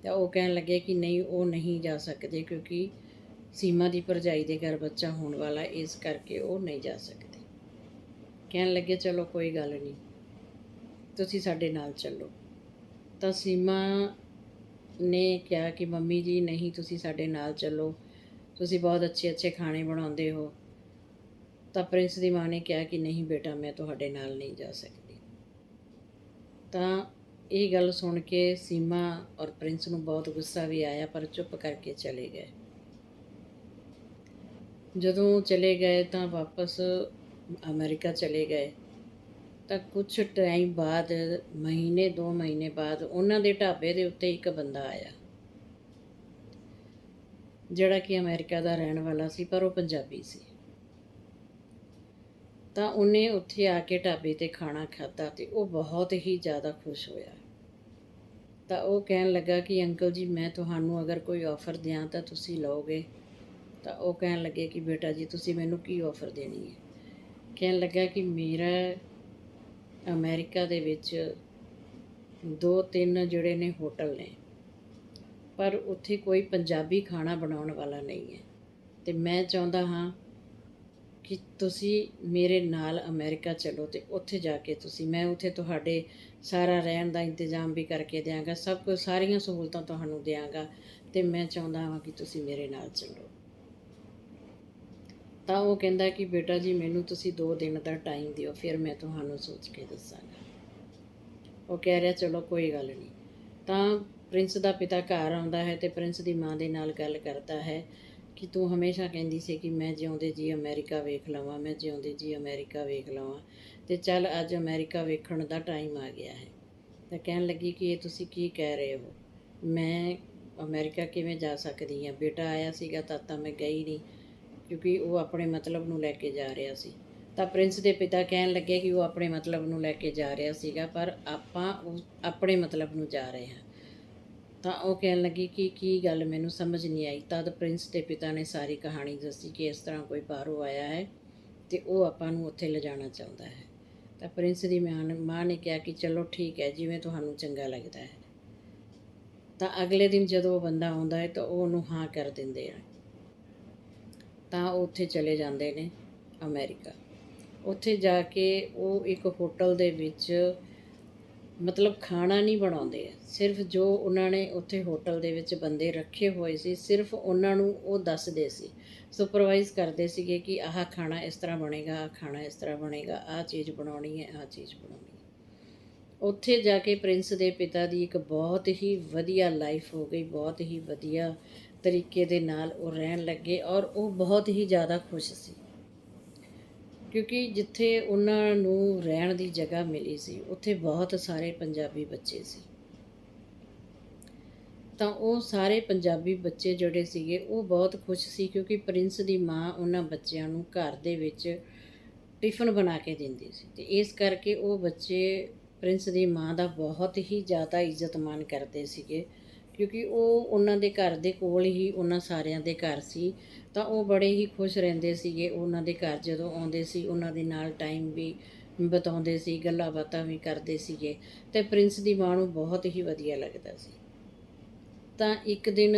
ਤਾਂ ਉਹ ਕਹਿਣ ਲੱਗੇ ਕਿ, ਨਹੀਂ, ਉਹ ਨਹੀਂ ਜਾ ਸਕਦੇ ਕਿਉਂਕਿ ਸੀਮਾ ਦੀ ਭਰਜਾਈ ਦੇ ਘਰ ਬੱਚਾ ਹੋਣ ਵਾਲਾ ਇਸ ਕਰਕੇ ਉਹ ਨਹੀਂ ਜਾ ਸਕਦਾ। ਕਹਿਣ ਲੱਗੇ, ਚਲੋ, ਕੋਈ ਗੱਲ ਨਹੀਂ। ਤੁਸੀਂ ਸਾਡੇ ਨਾਲ ਚੱਲੋ। ਤਾਂ ਸੀਮਾ ਨੇ ਕਿਹਾ ਕਿ, ਮੰਮੀ ਜੀ, ਨਹੀਂ, ਤੁਸੀਂ ਸਾਡੇ ਨਾਲ ਚੱਲੋ। ਤੁਸੀਂ ਬਹੁਤ ਅੱਛੇ ਅੱਛੇ ਖਾਣੇ ਬਣਾਉਂਦੇ ਹੋ। ਤਾਂ ਪ੍ਰਿੰਸ ਦੀ ਮਾਂ ਨੇ ਕਿਹਾ ਕਿ, ਨਹੀਂ ਬੇਟਾ, ਮੈਂ ਤੁਹਾਡੇ ਨਾਲ ਨਹੀਂ ਜਾ ਸਕਦੀ। ਤਾਂ ਇਹ ਗੱਲ ਸੁਣ ਕੇ ਸੀਮਾ ਔਰ ਪ੍ਰਿੰਸ ਨੂੰ ਬਹੁਤ ਗੁੱਸਾ ਵੀ ਆਇਆ, ਪਰ ਚੁੱਪ ਕਰਕੇ ਚਲੇ ਗਏ। ਜਦੋਂ ਚਲੇ ਗਏ ਤਾਂ ਵਾਪਸ ਅਮਰੀਕਾ ਚਲੇ ਗਏ ਤਾਂ ਕੁਝ ਟਾਈਮ ਬਾਅਦ, ਮਹੀਨੇ 2 ਮਹੀਨੇ ਬਾਅਦ ਉਹਨਾਂ ਦੇ ਢਾਬੇ ਦੇ ਉੱਤੇ ਇੱਕ ਬੰਦਾ ਆਇਆ, ਜਿਹੜਾ ਕਿ ਅਮਰੀਕਾ ਦਾ ਰਹਿਣ ਵਾਲਾ ਸੀ, ਪਰ ਉਹ ਪੰਜਾਬੀ ਸੀ। ਤਾਂ ਉਹਨੇ ਉੱਥੇ ਆ ਕੇ ਢਾਬੇ ਤੇ ਖਾਣਾ ਖਾਧਾ ਤੇ ਉਹ ਬਹੁਤ ਹੀ ਜ਼ਿਆਦਾ ਖੁਸ਼ ਹੋਇਆ। ਤਾਂ ਉਹ ਕਹਿਣ ਲੱਗਾ ਕਿ, ਅੰਕਲ ਜੀ, ਮੈਂ ਤੁਹਾਨੂੰ ਅਗਰ ਕੋਈ ਆਫਰ ਦਿਆਂ ਤਾਂ ਤੁਸੀਂ ਲਓਗੇ। ਤਾਂ ਉਹ ਕਹਿਣ ਲੱਗੇ ਕਿ, ਬੇਟਾ ਜੀ, ਤੁਸੀਂ ਮੈਨੂੰ ਕੀ ਆਫਰ ਦੇਣੀ ਹੈ? ਕਹਿਣ ਲੱਗਾ ਕਿ ਮੇਰਾ ਅਮਰੀਕਾ ਦੇ ਵਿੱਚ ਦੋ ਤਿੰਨ ਜਿਹੜੇ ਨੇ ਹੋਟਲ ਨੇ, ਪਰ ਉੱਥੇ ਕੋਈ ਪੰਜਾਬੀ ਖਾਣਾ ਬਣਾਉਣ ਵਾਲਾ ਨਹੀਂ ਹੈ। ਤੇ ਮੈਂ ਚਾਹੁੰਦਾ ਹਾਂ ਕਿ ਤੁਸੀਂ ਮੇਰੇ ਨਾਲ ਅਮਰੀਕਾ ਚਲੋ ਤੇ ਉੱਥੇ ਜਾ ਕੇ ਤੁਸੀਂ, ਮੈਂ ਉੱਥੇ ਤੁਹਾਡੇ ਸਾਰਾ ਰਹਿਣ ਦਾ ਇੰਤਜ਼ਾਮ ਵੀ ਕਰਕੇ ਦਿਆਂਗਾ, ਸਭ ਕੁਝ ਸਾਰੀਆਂ ਸਹੂਲਤਾਂ ਤੁਹਾਨੂੰ ਦਿਆਂਗਾ ਤੇ ਮੈਂ ਚਾਹੁੰਦਾ ਹਾਂ ਕਿ ਤੁਸੀਂ ਮੇਰੇ ਨਾਲ ਚੱਲੋ। ਤਾਂ ਉਹ ਕਹਿੰਦਾ ਕਿ ਬੇਟਾ ਜੀ, ਮੈਨੂੰ ਤੁਸੀਂ 2 ਦਿਨ ਦਾ ਟਾਈਮ ਦਿਓ, ਫਿਰ ਮੈਂ ਤੁਹਾਨੂੰ ਸੋਚ ਕੇ ਦੱਸਾਂਗਾ। ਉਹ ਕਹਿ ਰਿਹਾ, ਚਲੋ ਕੋਈ ਗੱਲ ਨਹੀਂ। ਤਾਂ ਪ੍ਰਿੰਸ ਦਾ ਪਿਤਾ ਘਰ ਆਉਂਦਾ ਹੈ ਤੇ ਪ੍ਰਿੰਸ ਦੀ ਮਾਂ ਦੇ ਨਾਲ ਗੱਲ ਕਰਦਾ ਹੈ ਕਿ ਤੂੰ ਹਮੇਸ਼ਾ ਕਹਿੰਦੀ ਸੀ ਕਿ ਮੈਂ ਜਿਉਂਦੇ ਜੀ ਅਮਰੀਕਾ ਵੇਖ ਲਵਾਂ, ਮੈਂ ਜਿਉਂਦੇ ਜੀ ਅਮਰੀਕਾ ਵੇਖ ਲਵਾਂ ਤੇ ਚੱਲ ਅੱਜ ਅਮਰੀਕਾ ਵੇਖਣ ਦਾ ਟਾਈਮ ਆ ਗਿਆ ਹੈ। ਤਾਂ ਕਹਿਣ ਲੱਗੀ ਕਿ ਇਹ ਤੁਸੀਂ ਕੀ ਕਹਿ ਰਹੇ ਹੋ? ਮੈਂ ਅਮਰੀਕਾ ਕਿਵੇਂ ਜਾ ਸਕਦੀ ਹਾਂ? ਬੇਟਾ ਆਇਆ ਸੀਗਾ, ਤਾਂ ਤਾਂ ਮੈਂ ਗਈ ਨਹੀਂ। ਕਿਉਂਕਿ ਉਹ ਆਪਣੇ ਮਤਲਬ ਨੂੰ ਲੈ ਕੇ ਜਾ ਰਿਹਾ ਸੀ। ਤਾਂ ਪ੍ਰਿੰਸ ਦੇ ਪਿਤਾ ਕਹਿਣ ਲੱਗੇ ਕਿ ਉਹ ਆਪਣੇ ਮਤਲਬ ਨੂੰ ਲੈ ਕੇ ਜਾ ਰਿਹਾ ਸੀਗਾ, ਪਰ ਆਪਾਂ ਉਸ, ਆਪਣੇ ਮਤਲਬ ਨੂੰ ਜਾ ਰਹੇ ਹਾਂ। ਤਾਂ ਉਹ ਕਹਿਣ ਲੱਗੀ ਕਿ ਕੀ ਗੱਲ ਮੈਨੂੰ ਸਮਝ ਨਹੀਂ ਆਈ। ਤਦ ਪ੍ਰਿੰਸ ਦੇ ਪਿਤਾ ਨੇ ਸਾਰੀ ਕਹਾਣੀ ਦੱਸੀ ਕਿ ਇਸ ਤਰ੍ਹਾਂ ਕੋਈ ਬਾਹਰੋਂ ਆਇਆ ਹੈ ਤੇ ਉਹ ਆਪਾਂ ਨੂੰ ਉੱਥੇ ਲਿਜਾਣਾ ਚਾਹੁੰਦਾ ਹੈ। ਤਾਂ ਪ੍ਰਿੰਸ ਦੀ ਮਾਂ ਮਾਂ ਨੇ ਕਿਹਾ ਕਿ ਚਲੋ ਠੀਕ ਹੈ, ਜਿਵੇਂ ਤੁਹਾਨੂੰ ਚੰਗਾ ਲੱਗਦਾ ਹੈ। ਤਾਂ ਅਗਲੇ ਦਿਨ ਜਦੋਂ ਉਹ ਬੰਦਾ ਆਉਂਦਾ ਹੈ ਤਾਂ ਉਹ ਉਹਨੂੰ ਹਾਂ ਕਰ ਦਿੰਦੇ ਆ ਤਾਂ ਉਹ ਉੱਥੇ ਚਲੇ ਜਾਂਦੇ ਨੇ ਅਮਰੀਕਾ। ਉੱਥੇ ਜਾ ਕੇ ਉਹ ਇੱਕ ਹੋਟਲ ਦੇ ਵਿੱਚ ਮਤਲਬ ਖਾਣਾ ਨਹੀਂ ਬਣਾਉਂਦੇ ਸਿਰਫ ਜੋ ਉਹਨਾਂ ਨੇ ਉੱਥੇ ਹੋਟਲ ਦੇ ਵਿੱਚ ਬੰਦੇ ਰੱਖੇ ਹੋਏ ਸੀ, ਸਿਰਫ ਉਹਨਾਂ ਨੂੰ ਉਹ ਦੱਸਦੇ ਸੀ। ਸੁਪਰਵਾਈਜ਼ ਕਰਦੇ ਸੀਗੇ ਕਿ ਆਹ ਖਾਣਾ ਇਸ ਤਰ੍ਹਾਂ ਬਣੇਗਾ, ਆਹ ਖਾਣਾ ਇਸ ਤਰ੍ਹਾਂ ਬਣੇਗਾ, ਆਹ ਚੀਜ਼ ਬਣਾਉਣੀ ਹੈ, ਆਹ ਚੀਜ਼ ਬਣਾਉਣੀ ਹੈ। ਉੱਥੇ ਜਾ ਕੇ ਪ੍ਰਿੰਸ ਦੇ ਪਿਤਾ ਦੀ ਇੱਕ ਬਹੁਤ ਹੀ ਵਧੀਆ ਲਾਈਫ ਹੋ ਗਈ, ਬਹੁਤ ਹੀ ਵਧੀਆ ਤਰੀਕੇ ਦੇ ਨਾਲ ਉਹ ਰਹਿਣ ਲੱਗੇ ਔਰ ਉਹ ਬਹੁਤ ਹੀ ਜ਼ਿਆਦਾ ਖੁਸ਼ ਸੀ। ਕਿਉਂਕਿ ਜਿੱਥੇ ਉਹਨਾਂ ਨੂੰ ਰਹਿਣ ਦੀ ਜਗ੍ਹਾ ਮਿਲੀ ਸੀ, ਉੱਥੇ ਬਹੁਤ ਸਾਰੇ ਪੰਜਾਬੀ ਬੱਚੇ ਸੀ। ਤਾਂ ਉਹ ਸਾਰੇ ਪੰਜਾਬੀ ਬੱਚੇ ਜਿਹੜੇ ਸੀਗੇ, ਉਹ ਬਹੁਤ ਖੁਸ਼ ਸੀ ਕਿਉਂਕਿ ਪ੍ਰਿੰਸ ਦੀ ਮਾਂ ਉਹਨਾਂ ਬੱਚਿਆਂ ਨੂੰ ਘਰ ਦੇ ਵਿੱਚ ਟਿਫਨ ਬਣਾ ਕੇ ਦਿੰਦੀ ਸੀ। ਤੇ ਇਸ ਕਰਕੇ ਉਹ ਬੱਚੇ ਪ੍ਰਿੰਸ ਦੀ ਮਾਂ ਦਾ ਬਹੁਤ ਹੀ ਜ਼ਿਆਦਾ ਇੱਜ਼ਤ ਮਾਨ ਕਰਦੇ ਸੀਗੇ। ਕਿਉਂਕਿ ਉਹ ਉਹਨਾਂ ਦੇ ਘਰ ਦੇ ਕੋਲ ਹੀ ਉਹਨਾਂ ਸਾਰਿਆਂ ਦੇ ਘਰ ਸੀ। ਤਾਂ ਉਹ ਬੜੇ ਹੀ ਖੁਸ਼ ਰਹਿੰਦੇ ਸੀਗੇ ਉਹਨਾਂ ਦੇ ਘਰ ਜਦੋਂ ਆਉਂਦੇ ਸੀ। ਉਹਨਾਂ ਦੇ ਨਾਲ ਟਾਈਮ ਵੀ ਬਿਤਾਉਂਦੇ ਸੀ, ਗੱਲਾਂ ਬਾਤਾਂ ਵੀ ਕਰਦੇ ਸੀਗੇ ਤੇ ਪ੍ਰਿੰਸ ਦੀ ਮਾਂ ਨੂੰ ਬਹੁਤ ਹੀ ਵਧੀਆ ਲੱਗਦਾ ਸੀ। ਤਾਂ ਇੱਕ ਦਿਨ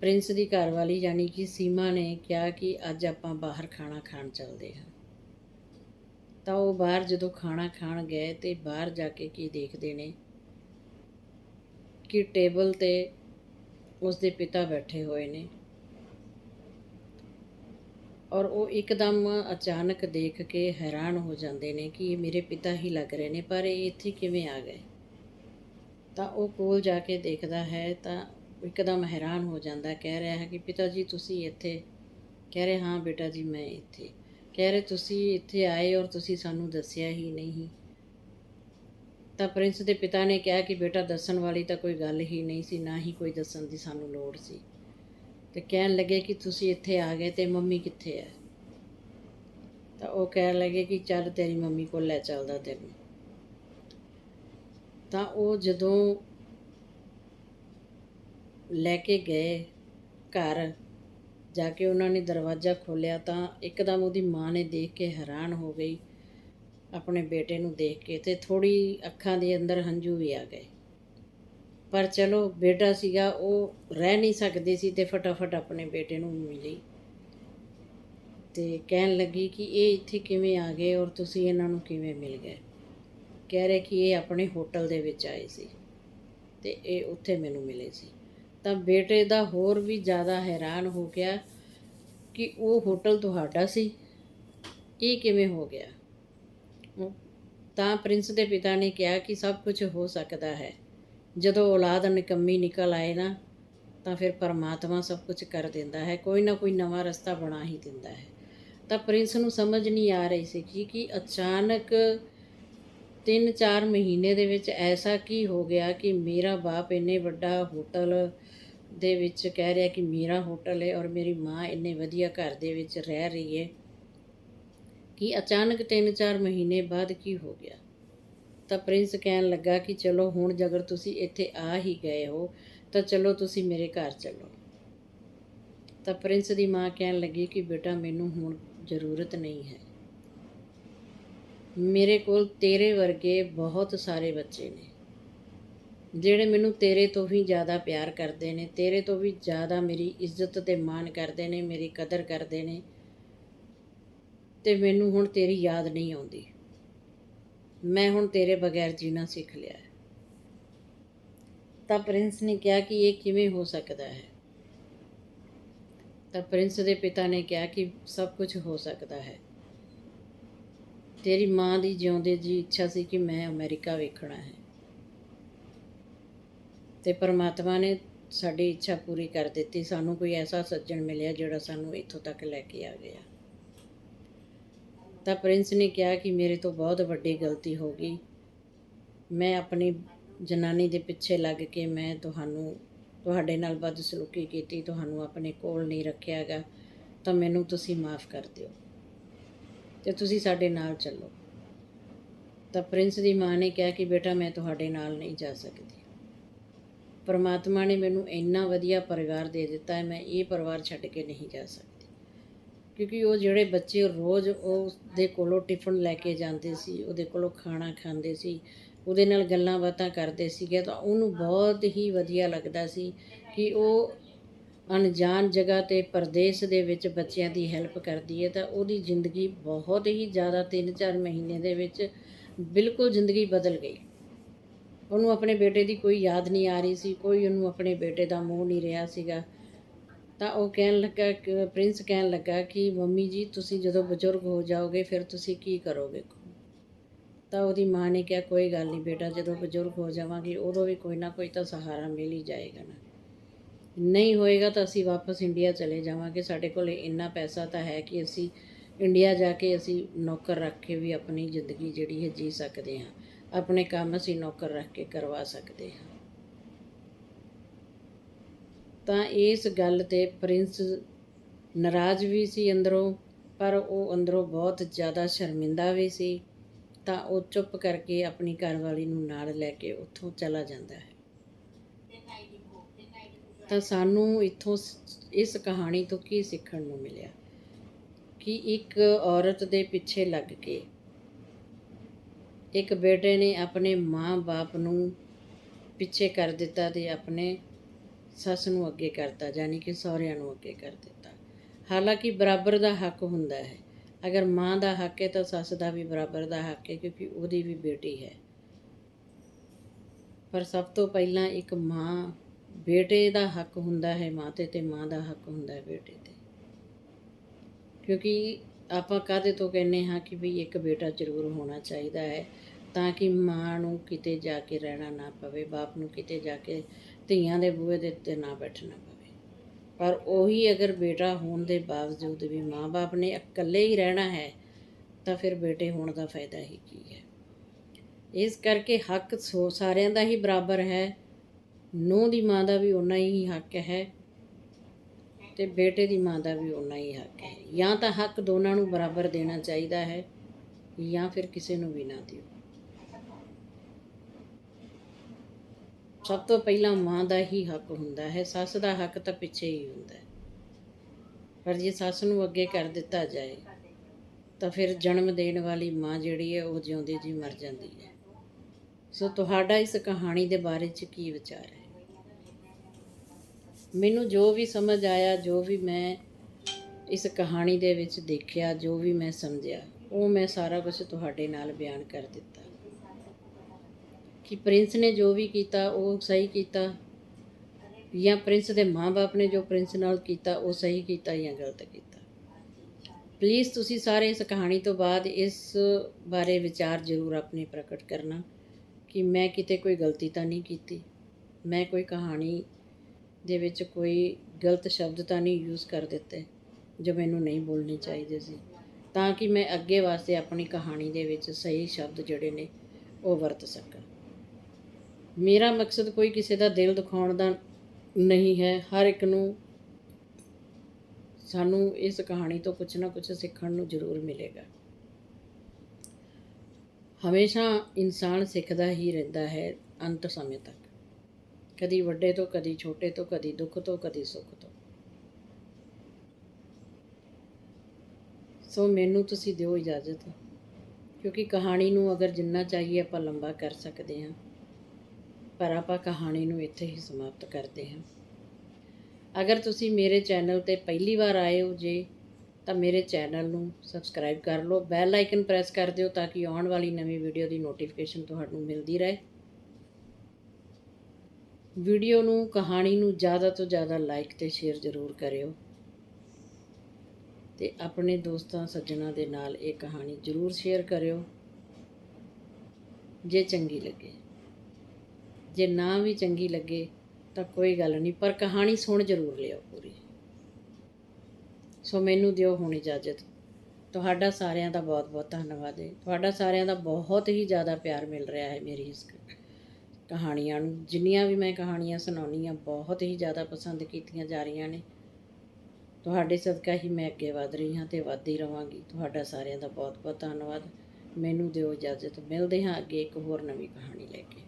ਪ੍ਰਿੰਸ ਦੀ ਘਰਵਾਲੀ ਯਾਨੀ ਕਿ ਸੀਮਾ ਨੇ ਕਿਹਾ ਕਿ ਅੱਜ ਆਪਾਂ ਬਾਹਰ ਖਾਣਾ ਖਾਣ ਚੱਲਦੇ ਹਾਂ। ਤਾਂ ਉਹ ਬਾਹਰ ਜਦੋਂ ਖਾਣਾ ਖਾਣ ਗਏ ਤੇ ਬਾਹਰ ਜਾ ਕੇ ਕੀ ਦੇਖਦੇ ਨੇ? ਕਿ ਟੇਬਲ ਤੇ ਉਸ ਦੇ ਪਿਤਾ ਬੈਠੇ ਹੋਏ ਨੇ। ਔਰ ਉਹ ਇੱਕਦਮ ਅਚਾਨਕ ਦੇਖ ਕੇ ਹੈਰਾਨ ਹੋ ਜਾਂਦੇ ਨੇ ਕਿ ਇਹ ਮੇਰੇ ਪਿਤਾ ਹੀ ਲੱਗ ਰਹੇ ਨੇ, ਪਰ ਇਹ ਇੱਥੇ ਕਿਵੇਂ ਆ ਗਏ? ਤਾਂ ਉਹ ਕੋਲ ਜਾ ਕੇ ਦੇਖਦਾ ਹੈ ਤਾਂ ਇੱਕਦਮ ਹੈਰਾਨ ਹੋ ਜਾਂਦਾ, ਕਹਿ ਰਿਹਾ ਹੈ ਕਿ ਪਿਤਾ ਜੀ ਤੁਸੀਂ ਇੱਥੇ? ਕਹਿ ਰਹੇ, ਹਾਂ ਬੇਟਾ ਜੀ, ਮੈਂ ਇੱਥੇ। ਕਹਿ ਰਹੇ, ਤੁਸੀਂ ਇੱਥੇ ਆਏ ਔਰ ਤੁਸੀਂ ਸਾਨੂੰ ਦੱਸਿਆ ਹੀ ਨਹੀਂ। ਤਾਂ ਪ੍ਰਿੰਸ ਦੇ ਪਿਤਾ ਨੇ ਕਿਹਾ ਕਿ ਬੇਟਾ, ਦੱਸਣ ਵਾਲੀ ਤਾਂ ਕੋਈ ਗੱਲ ਹੀ ਨਹੀਂ ਸੀ, ਨਾ ਹੀ ਕੋਈ ਦੱਸਣ ਦੀ ਸਾਨੂੰ ਲੋੜ ਸੀ। ਤੇ ਕਹਿਣ ਲੱਗੇ ਕਿ ਤੁਸੀਂ ਇੱਥੇ ਆ ਗਏ ਤੇ ਮੰਮੀ ਕਿੱਥੇ ਹੈ ਤਾਂ ਉਹ ਕਹਿਣ ਲੱਗੇ ਕਿ ਚੱਲ ਤੇਰੀ ਮੰਮੀ ਕੋਲ ਲੈ ਚੱਲਦਾ ਤੈਨੂੰ। ਤਾਂ ਉਹ ਜਦੋਂ ਲੈ ਕੇ ਗਏ ਘਰ, ਜਾ ਕੇ ਉਹਨਾਂ ਨੇ ਦਰਵਾਜ਼ਾ ਖੋਲ੍ਹਿਆ ਤਾਂ ਇੱਕਦਮ ਉਹਦੀ ਮਾਂ ਨੇ ਦੇਖ ਕੇ ਹੈਰਾਨ ਹੋ ਗਈ ਆਪਣੇ ਬੇਟੇ ਨੂੰ ਦੇਖ ਕੇ ਤੇ ਥੋੜੀ ਅੱਖਾਂ ਦੇ ਅੰਦਰ ਹੰਝੂ ਵੀ ਆ ਗਏ। ਪਰ ਚਲੋ, ਬੇਟਾ ਸੀਗਾ, ਉਹ ਰਹਿ ਨਹੀਂ ਸਕਦੀ ਸੀ ਤੇ ਫਟਾਫਟ ਆਪਣੇ ਬੇਟੇ ਨੂੰ ਮਿਲੀ। ਤੇ ਕਹਿਣ ਲੱਗੀ ਕਿ ਇਹ ਇੱਥੇ ਕਿਵੇਂ ਆ ਗਏ ਔਰ ਤੁਸੀਂ ਇਹਨਾਂ ਨੂੰ ਕਿਵੇਂ ਮਿਲ ਗਏ? ਕਹਿ ਰਹੇ ਕਿ ਇਹ ਆਪਣੇ ਹੋਟਲ ਦੇ ਵਿੱਚ ਆਏ ਸੀ ਤੇ ਇਹ ਉੱਥੇ ਮੈਨੂੰ ਮਿਲੇ ਸੀ। ਤਾਂ ਬੇਟੇ ਦਾ ਹੋਰ ਵੀ ਜ਼ਿਆਦਾ ਹੈਰਾਨ ਹੋ ਗਿਆ ਕਿ ਉਹ ਹੋਟਲ ਤੁਹਾਡਾ ਸੀ? ਇਹ ਕਿਵੇਂ ਹੋ ਗਿਆ? ਤਾਂ ਪ੍ਰਿੰਸ ਦੇ ਪਿਤਾ ਨੇ ਕਿਹਾ ਕਿ ਸਭ ਕੁਝ ਹੋ ਸਕਦਾ ਹੈ। ਜਦੋਂ ਔਲਾਦ ਨਿਕੰਮੀ ਨਿਕਲ ਆਏ ਨਾ, ਤਾਂ ਫਿਰ ਪਰਮਾਤਮਾ ਸਭ ਕੁਝ ਕਰ ਦਿੰਦਾ ਹੈ, ਕੋਈ ਨਾ ਕੋਈ ਨਵਾਂ ਰਸਤਾ ਬਣਾ ਹੀ ਦਿੰਦਾ ਹੈ। ਤਾਂ ਪ੍ਰਿੰਸ ਨੂੰ ਸਮਝ ਨਹੀਂ ਆ ਰਹੀ ਸੀ ਕਿ ਕਿ ਅਚਾਨਕ 3-4 ਮਹੀਨੇ ਦੇ ਵਿੱਚ ਐਸਾ ਕੀ ਹੋ ਗਿਆ ਕਿ ਮੇਰਾ ਬਾਪ ਇੰਨੇ ਵੱਡਾ ਹੋਟਲ ਦੇ ਵਿੱਚ ਕਹਿ ਰਿਹਾ ਕਿ ਮੇਰਾ ਹੋਟਲ ਹੈ ਔਰ ਮੇਰੀ ਮਾਂ ਇੰਨੇ ਵਧੀਆ ਘਰ ਦੇ ਵਿੱਚ ਰਹਿ ਰਹੀ ਹੈ। ਕਿ ਅਚਾਨਕ 3-4 ਮਹੀਨੇ ਬਾਅਦ ਕੀ ਹੋ ਗਿਆ? ਤਾਂ ਪ੍ਰਿੰਸ ਕਹਿਣ ਲੱਗਾ ਕਿ ਚਲੋ ਹੁਣ ਜੇਕਰ ਤੁਸੀਂ ਇੱਥੇ ਆ ਹੀ ਗਏ ਹੋ, ਤਾਂ ਚਲੋ ਤੁਸੀਂ ਮੇਰੇ ਘਰ ਚੱਲੋ। ਤਾਂ ਪ੍ਰਿੰਸ ਦੀ ਮਾਂ ਕਹਿਣ ਲੱਗੀ ਕਿ ਬੇਟਾ, ਮੈਨੂੰ ਹੁਣ ਜ਼ਰੂਰਤ ਨਹੀਂ ਹੈ। ਮੇਰੇ ਕੋਲ ਤੇਰੇ ਵਰਗੇ ਬਹੁਤ ਸਾਰੇ ਬੱਚੇ ਨੇ, ਜਿਹੜੇ ਮੈਨੂੰ ਤੇਰੇ ਤੋਂ ਵੀ ਜ਼ਿਆਦਾ ਪਿਆਰ ਕਰਦੇ ਨੇ, ਤੇਰੇ ਤੋਂ ਵੀ ਜ਼ਿਆਦਾ ਮੇਰੀ ਇੱਜ਼ਤ ਤੇ ਮਾਣ ਕਰਦੇ ਨੇ, ਮੇਰੀ ਕਦਰ ਕਰਦੇ ਨੇ। ਤੇ ਮੈਨੂੰ ਹੁਣ ਤੇਰੀ ਯਾਦ ਨਹੀਂ ਆਉਂਦੀ। ਮੈਂ ਹੁਣ ਤੇਰੇ ਬਗੈਰ ਜੀਣਾ ਸਿੱਖ ਲਿਆ ਹੈ। ਤਾਂ ਪ੍ਰਿੰਸ ਨੇ ਕਿਹਾ ਕਿ ਇਹ ਕਿਵੇਂ ਹੋ ਸਕਦਾ ਹੈ? ਤਾਂ ਪ੍ਰਿੰਸ ਦੇ ਪਿਤਾ ਨੇ ਕਿਹਾ ਕਿ ਸਭ ਕੁਝ ਹੋ ਸਕਦਾ ਹੈ। ਤੇਰੀ ਮਾਂ ਦੀ ਜਿਉਂਦੇ ਜੀ ਇੱਛਾ ਸੀ ਕਿ ਮੈਂ ਅਮਰੀਕਾ ਵੇਖਣਾ ਹੈ। ਤੇ ਪਰਮਾਤਮਾ ਨੇ ਸਾਡੀ ਇੱਛਾ ਪੂਰੀ ਕਰ ਦਿੱਤੀ। ਸਾਨੂੰ ਕੋਈ ਐਸਾ ਸੱਜਣ ਮਿਲਿਆ ਜਿਹੜਾ ਸਾਨੂੰ ਇੱਥੋਂ ਤੱਕ ਲੈ ਕੇ ਆ ਗਿਆ। ਤਾਂ ਪ੍ਰਿੰਸ ਨੇ ਕਿਹਾ ਕਿ ਮੇਰੇ ਤੋਂ ਬਹੁਤ ਵੱਡੀ ਗਲਤੀ ਹੋ ਗਈ। ਮੈਂ ਆਪਣੀ ਜਨਾਨੀ ਦੇ ਪਿੱਛੇ ਲੱਗ ਕੇ ਮੈਂ ਤੁਹਾਨੂੰ, ਤੁਹਾਡੇ ਨਾਲ ਬਦਸਲੂਕੀ ਕੀਤੀ, ਤੁਹਾਨੂੰ ਆਪਣੇ ਕੋਲ ਨਹੀਂ ਰੱਖਿਆਗਾ ਤਾਂ ਮੈਨੂੰ ਤੁਸੀਂ ਮਾਫ ਕਰ ਦਿਓ ਤੇ ਤੁਸੀਂ ਸਾਡੇ ਨਾਲ ਚੱਲੋ। ਤਾਂ ਪ੍ਰਿੰਸ ਦੀ ਮਾਂ ਨੇ ਕਿਹਾ ਕਿ ਬੇਟਾ, ਮੈਂ ਤੁਹਾਡੇ ਨਾਲ ਨਹੀਂ ਜਾ ਸਕਦੀ। ਪਰਮਾਤਮਾ ਨੇ ਮੈਨੂੰ ਇੰਨਾ ਵਧੀਆ ਪਰਿਵਾਰ ਦੇ ਦਿੱਤਾ ਹੈ, ਮੈਂ ਇਹ ਪਰਿਵਾਰ ਛੱਡ ਕੇ ਨਹੀਂ ਜਾ ਸਕਦੀ। ਕਿਉਂਕਿ ਉਹ ਜਿਹੜੇ ਬੱਚੇ ਰੋਜ਼ ਉਸ ਦੇ ਕੋਲੋਂ ਟਿਫਨ ਲੈ ਕੇ ਜਾਂਦੇ ਸੀ, ਉਹਦੇ ਕੋਲੋਂ ਖਾਣਾ ਖਾਂਦੇ ਸੀ, ਉਹਦੇ ਨਾਲ ਗੱਲਾਂ ਬਾਤਾਂ ਕਰਦੇ ਸੀਗੇ, ਤਾਂ ਉਹਨੂੰ ਬਹੁਤ ਹੀ ਵਧੀਆ ਲੱਗਦਾ ਸੀ ਕਿ ਉਹ ਅਣਜਾਣ ਜਗ੍ਹਾ ਤੇ ਪਰਦੇਸ ਦੇ ਵਿੱਚ ਬੱਚਿਆਂ ਦੀ ਹੈਲਪ ਕਰਦੀ ਹੈ, ਤਾਂ ਉਹਦੀ ਜ਼ਿੰਦਗੀ ਬਹੁਤ ਹੀ ਜ਼ਿਆਦਾ 3-4 ਮਹੀਨੇ ਦੇ ਵਿੱਚ ਬਿਲਕੁਲ ਜ਼ਿੰਦਗੀ ਬਦਲ ਗਈ। ਉਹਨੂੰ ਆਪਣੇ ਬੇਟੇ ਦੀ ਕੋਈ ਯਾਦ ਨਹੀਂ ਆ ਰਹੀ ਸੀ, ਕੋਈ ਉਹਨੂੰ ਆਪਣੇ ਬੇਟੇ ਦਾ ਮੋਹ ਨਹੀਂ ਰਿਹਾ ਸੀਗਾ। ਤਾਂ ਉਹ ਕਹਿਣ ਲੱਗਾ ਪ੍ਰਿੰਸ ਕਹਿਣ ਲੱਗਾ ਕਿ, ਮੰਮੀ ਜੀ, ਤੁਸੀਂ ਜਦੋਂ ਬਜ਼ੁਰਗ ਹੋ ਜਾਓਗੇ, ਫਿਰ ਤੁਸੀਂ ਕੀ ਕਰੋਗੇ? ਤਾਂ ਉਹਦੀ ਮਾਂ ਨੇ ਕਿਹਾ, ਕੋਈ ਗੱਲ ਨਹੀਂ ਬੇਟਾ, ਜਦੋਂ ਬਜ਼ੁਰਗ ਹੋ ਜਾਵਾਂਗੇ, ਉਦੋਂ ਵੀ ਕੋਈ ਨਾ ਕੋਈ ਤਾਂ ਸਹਾਰਾ ਮਿਲ ਹੀ ਜਾਏਗਾ ਨਾ। ਨਹੀਂ ਹੋਏਗਾ ਤਾਂ ਅਸੀਂ ਵਾਪਸ ਇੰਡੀਆ ਚਲੇ ਜਾਵਾਂਗੇ। ਸਾਡੇ ਕੋਲ ਇੰਨਾ ਪੈਸਾ ਤਾਂ ਹੈ ਕਿ ਅਸੀਂ ਇੰਡੀਆ ਜਾ ਕੇ ਅਸੀਂ ਨੌਕਰ ਰੱਖ ਕੇ ਵੀ ਆਪਣੀ ਜ਼ਿੰਦਗੀ ਜਿਹੜੀ ਹੈ ਜੀ ਸਕਦੇ ਹਾਂ। ਆਪਣੇ ਕੰਮ ਅਸੀਂ ਨੌਕਰ ਰੱਖ ਕੇ ਕਰਵਾ ਸਕਦੇ ਹਾਂ। ਤਾਂ ਇਸ ਗੱਲ ਤੇ ਪ੍ਰਿੰਸ ਨਾਰਾਜ਼ ਵੀ ਸੀ ਅੰਦਰੋਂ, ਪਰ ਉਹ ਅੰਦਰੋਂ ਬਹੁਤ ਜ਼ਿਆਦਾ ਸ਼ਰਮਿੰਦਾ ਵੀ ਸੀ। ਤਾਂ ਉਹ ਚੁੱਪ ਕਰਕੇ ਆਪਣੀ ਘਰਵਾਲੀ ਨੂੰ ਨਾਲ ਲੈ ਕੇ ਉੱਥੋਂ ਚਲਾ ਜਾਂਦਾ ਹੈ। ਤਾਂ ਸਾਨੂੰ ਇੱਥੋਂ ਸ- ਇਸ ਕਹਾਣੀ ਤੋਂ ਕੀ ਸਿੱਖਣ ਨੂੰ ਮਿਲਿਆ? ਕਿ ਇੱਕ ਔਰਤ ਦੇ ਪਿੱਛੇ ਲੱਗ ਕੇ ਇੱਕ ਬੇਟੇ ਨੇ ਆਪਣੇ ਮਾਂ-ਬਾਪ ਨੂੰ ਪਿੱਛੇ ਕਰ ਦਿੱਤਾ ਤੇ ਆਪਣੇ ਸੱਸ ਨੂੰ ਅੱਗੇ ਕਰਤਾ ਯਾਨੀ ਕਿ ਸਹੁਰਿਆਂ ਨੂੰ ਅੱਗੇ ਕਰ ਦਿੱਤਾ। ਹਾਲਾਂਕਿ ਬਰਾਬਰ ਦਾ ਹੱਕ ਹੁੰਦਾ ਹੈ। ਅਗਰ ਮਾਂ ਦਾ ਹੱਕ ਹੈ ਤਾਂ ਸੱਸ ਦਾ ਵੀ ਬਰਾਬਰ ਦਾ ਹੱਕ ਹੈ, ਕਿਉਂਕਿ ਉਹਦੀ ਵੀ ਬੇਟੀ ਹੈ। ਪਰ ਸਭ ਤੋਂ ਪਹਿਲਾਂ ਇੱਕ ਮਾਂ, ਬੇਟੇ ਦਾ ਹੱਕ ਹੁੰਦਾ ਹੈ ਮਾਂ ਤੇ ਤੇ ਮਾਂ ਦਾ ਹੱਕ ਹੁੰਦਾ ਹੈ ਬੇਟੇ ਤੇ। ਕਿਉਂਕਿ ਆਪਾਂ ਕਾਹਦੇ ਤੋਂ ਕਹਿੰਨੇ ਹਾਂ ਕਿ ਵੀ ਇੱਕ ਬੇਟਾ ਜ਼ਰੂਰ ਹੋਣਾ ਚਾਹੀਦਾ ਹੈ, ਤਾਂ ਕਿ ਮਾਂ ਨੂੰ ਕਿਤੇ ਜਾ ਕੇ ਰਹਿਣਾ ਨਾ ਪਵੇ, ਬਾਪ ਨੂੰ ਕਿਤੇ ਜਾ ਕੇ ਧੀਆਂ ਦੇ ਬੂਹੇ ਦੇ ਉੱਤੇ ਨਾ ਬੈਠਣਾ ਪਵੇ। ਪਰ ਉਹੀ ਅਗਰ ਬੇਟਾ ਹੋਣ ਦੇ ਬਾਵਜੂਦ ਵੀ ਮਾਂ-ਬਾਪ ਨੇ ਇਕੱਲੇ ਹੀ ਰਹਿਣਾ ਹੈ, ਤਾਂ ਫਿਰ ਬੇਟੇ ਹੋਣ ਦਾ ਫਾਇਦਾ ਹੀ ਕੀ ਹੈ? ਇਸ ਕਰਕੇ ਹੱਕ ਸੋ ਸਾਰਿਆਂ ਦਾ ਹੀ ਬਰਾਬਰ ਹੈ, ਨੂੰਹ ਦੀ ਮਾਂ ਦਾ ਵੀ ਉਨਾ ਹੀ ਹੱਕ ਹੈ ਤੇ ਬੇਟੇ ਦੀ ਮਾਂ ਦਾ ਵੀ ਉਨਾ ਹੀ ਹੱਕ ਹੈ। ਜਾਂ ਤਾਂ ਹੱਕ ਦੋਨਾਂ ਨੂੰ ਬਰਾਬਰ ਦੇਣਾ ਚਾਹੀਦਾ ਹੈ ਜਾਂ ਫਿਰ ਕਿਸੇ ਨੂੰ ਵੀ ਨਾ ਦਿਓ। ਸਭ ਤੋਂ ਪਹਿਲਾਂ ਮਾਂ ਦਾ ਹੀ ਹੱਕ ਹੁੰਦਾ ਹੈ, ਸੱਸ ਦਾ ਹੱਕ ਤਾਂ ਪਿੱਛੇ ਹੀ ਹੁੰਦਾ ਹੈ। ਪਰ ਜੇ ਸੱਸ ਨੂੰ ਅੱਗੇ ਕਰ ਦਿੱਤਾ ਜਾਏ, ਤਾਂ ਫਿਰ ਜਨਮ ਦੇਣ ਵਾਲੀ ਮਾਂ ਜਿਹੜੀ ਹੈ, ਉਹ ਜਿਉਂਦੀ ਜੀ ਮਰ ਜਾਂਦੀ ਹੈ। ਸੋ ਤੁਹਾਡਾ ਇਸ ਕਹਾਣੀ ਦੇ ਬਾਰੇ 'ਚ ਕੀ ਵਿਚਾਰ ਹੈ? ਮੈਨੂੰ ਜੋ ਵੀ ਸਮਝ ਆਇਆ, ਜੋ ਵੀ ਮੈਂ ਇਸ ਕਹਾਣੀ ਦੇ ਵਿੱਚ ਦੇਖਿਆ, ਜੋ ਵੀ ਮੈਂ ਸਮਝਿਆ, ਉਹ ਮੈਂ ਸਾਰਾ ਕੁਝ ਤੁਹਾਡੇ ਨਾਲ ਬਿਆਨ ਕਰ ਦਿੱਤਾ। ਕਿ ਪ੍ਰਿੰਸ ਨੇ ਜੋ ਵੀ ਕੀਤਾ, ਉਹ ਸਹੀ ਕੀਤਾ ਜਾਂ ਪ੍ਰਿੰਸ ਦੇ ਮਾਪੇ ਨੇ ਜੋ ਪ੍ਰਿੰਸ ਨਾਲ ਕੀਤਾ, ਉਹ ਸਹੀ ਕੀਤਾ ਜਾਂ ਗਲਤ ਕੀਤਾ। ਪਲੀਜ਼ ਤੁਸੀਂ ਸਾਰੇ ਇਸ ਕਹਾਣੀ ਤੋਂ ਬਾਅਦ ਇਸ ਬਾਰੇ ਵਿਚਾਰ ਜ਼ਰੂਰ ਆਪਣੇ ਪ੍ਰਗਟ ਕਰਨਾ ਕਿ ਮੈਂ ਕਿਤੇ ਕੋਈ ਗਲਤੀ ਤਾਂ ਨਹੀਂ ਕੀਤੀ। ਮੈਂ ਕੋਈ ਕਹਾਣੀ ਦੇ ਵਿੱਚ ਕੋਈ ਗਲਤ ਸ਼ਬਦ ਤਾਂ ਨਹੀਂ ਯੂਜ਼ ਕਰ ਦਿੱਤੇ ਜੋ ਮੈਨੂੰ ਨਹੀਂ ਬੋਲਣੇ ਚਾਹੀਦੇ ਸੀ। ਤਾਂ ਕਿ ਮੈਂ ਅੱਗੇ ਵਾਸਤੇ ਆਪਣੀ ਕਹਾਣੀ ਦੇ ਵਿੱਚ ਸਹੀ ਸ਼ਬਦ ਜਿਹੜੇ ਨੇ ਉਹ ਵਰਤ ਸਕਾਂ। ਮੇਰਾ ਮਕਸਦ ਕੋਈ ਕਿਸੇ ਦਾ ਦਿਲ ਦੁਖਾਉਣ ਦਾ ਨਹੀਂ ਹੈ। ਹਰ ਇੱਕ ਨੂੰ ਸਾਨੂੰ ਇਸ ਕਹਾਣੀ ਤੋਂ ਕੁਝ ਨਾ ਕੁਝ ਸਿੱਖਣ ਨੂੰ ਜ਼ਰੂਰ ਮਿਲੇਗਾ। ਹਮੇਸ਼ਾ ਇਨਸਾਨ ਸਿੱਖਦਾ ਹੀ ਰਹਿੰਦਾ ਹੈ ਅੰਤ ਸਮੇਂ ਤੱਕ। ਕਦੀ ਵੱਡੇ ਤੋਂ, ਕਦੀ ਛੋਟੇ ਤੋਂ, ਕਦੀ ਦੁੱਖ ਤੋਂ, ਕਦੀ ਸੁੱਖ ਤੋਂ। ਸੋ ਮੈਨੂੰ ਤੁਸੀਂ ਦਿਓ ਇਜਾਜ਼ਤ, ਕਿਉਂਕਿ ਕਹਾਣੀ ਨੂੰ ਅਗਰ ਜਿੰਨਾ ਚਾਹੀਏ ਆਪਾਂ ਲੰਬਾ ਕਰ ਸਕਦੇ ਹਾਂ। ਪਰ ਆਪਾਂ ਕਹਾਣੀ ਨੂੰ ਇੱਥੇ ਹੀ ਸਮਾਪਤ ਕਰਦੇ ਹਾਂ। ਅਗਰ ਤੁਸੀਂ ਮੇਰੇ ਚੈਨਲ ਤੇ ਪਹਿਲੀ ਵਾਰ ਆਏ ਹੋ ਜੇ, ਤਾਂ ਮੇਰੇ ਚੈਨਲ ਨੂੰ ਸਬਸਕ੍ਰਾਈਬ ਕਰ ਲਓ, ਬੈਲ ਆਈਕਨ ਪ੍ਰੈਸ ਕਰ ਦਿਓ ਤਾਂ ਕਿ ਆਉਣ ਵਾਲੀ ਨਵੀਂ ਵੀਡੀਓ ਦੀ ਨੋਟੀਫਿਕੇਸ਼ਨ ਤੁਹਾਨੂੰ ਮਿਲਦੀ ਰਹੇ। ਵੀਡੀਓ ਨੂੰ, ਕਹਾਣੀ ਨੂੰ ਜ਼ਿਆਦਾ ਤੋਂ ਜ਼ਿਆਦਾ ਲਾਈਕ ਤੇ ਸ਼ੇਅਰ ਜ਼ਰੂਰ ਕਰਿਓ। ਤੇ ਆਪਣੇ ਦੋਸਤਾਂ ਸੱਜਣਾ ਦੇ ਨਾਲ ਇਹ ਕਹਾਣੀ ਜ਼ਰੂਰ ਸ਼ੇਅਰ ਕਰਿਓ, ਜੇ ਚੰਗੀ ਲੱਗੇ। ਜੇ ਨਾ ਵੀ ਚੰਗੀ ਲੱਗੇ ਤਾਂ ਕੋਈ ਗੱਲ ਨਹੀਂ, ਪਰ ਕਹਾਣੀ ਸੁਣ ਜ਼ਰੂਰ ਲਿਓ ਪੂਰੀ। ਸੋ ਮੈਨੂੰ ਦਿਓ ਹੁਣ ਇਜਾਜ਼ਤ। ਤੁਹਾਡਾ ਸਾਰਿਆਂ ਦਾ ਬਹੁਤ ਬਹੁਤ ਧੰਨਵਾਦ ਹੈ। ਤੁਹਾਡਾ ਸਾਰਿਆਂ ਦਾ ਬਹੁਤ ਹੀ ਜ਼ਿਆਦਾ ਪਿਆਰ ਮਿਲ ਰਿਹਾ ਹੈ ਮੇਰੀ ਇਸ ਕਹਾਣੀਆਂ ਨੂੰ। ਜਿੰਨੀਆਂ ਵੀ ਮੈਂ ਕਹਾਣੀਆਂ ਸੁਣਾਉਣੀ ਆ ਬਹੁਤ ਹੀ ਜ਼ਿਆਦਾ ਪਸੰਦ ਕੀਤੀਆਂ ਜਾ ਰਹੀਆਂ ਨੇ। ਤੁਹਾਡੇ ਸਦਕਾ ਹੀ ਮੈਂ ਅੱਗੇ ਵਧ ਰਹੀ ਹਾਂ ਤੇ ਵਧਦੀ ਰਵਾਂਗੀ। ਤੁਹਾਡਾ ਸਾਰਿਆਂ ਦਾ ਬਹੁਤ ਬਹੁਤ ਧੰਨਵਾਦ। ਮੈਨੂੰ ਦਿਓ ਇਜਾਜ਼ਤ। ਮਿਲਦੇ ਹਾਂ ਅੱਗੇ ਇੱਕ ਹੋਰ ਨਵੀਂ ਕਹਾਣੀ ਲੈ ਕੇ।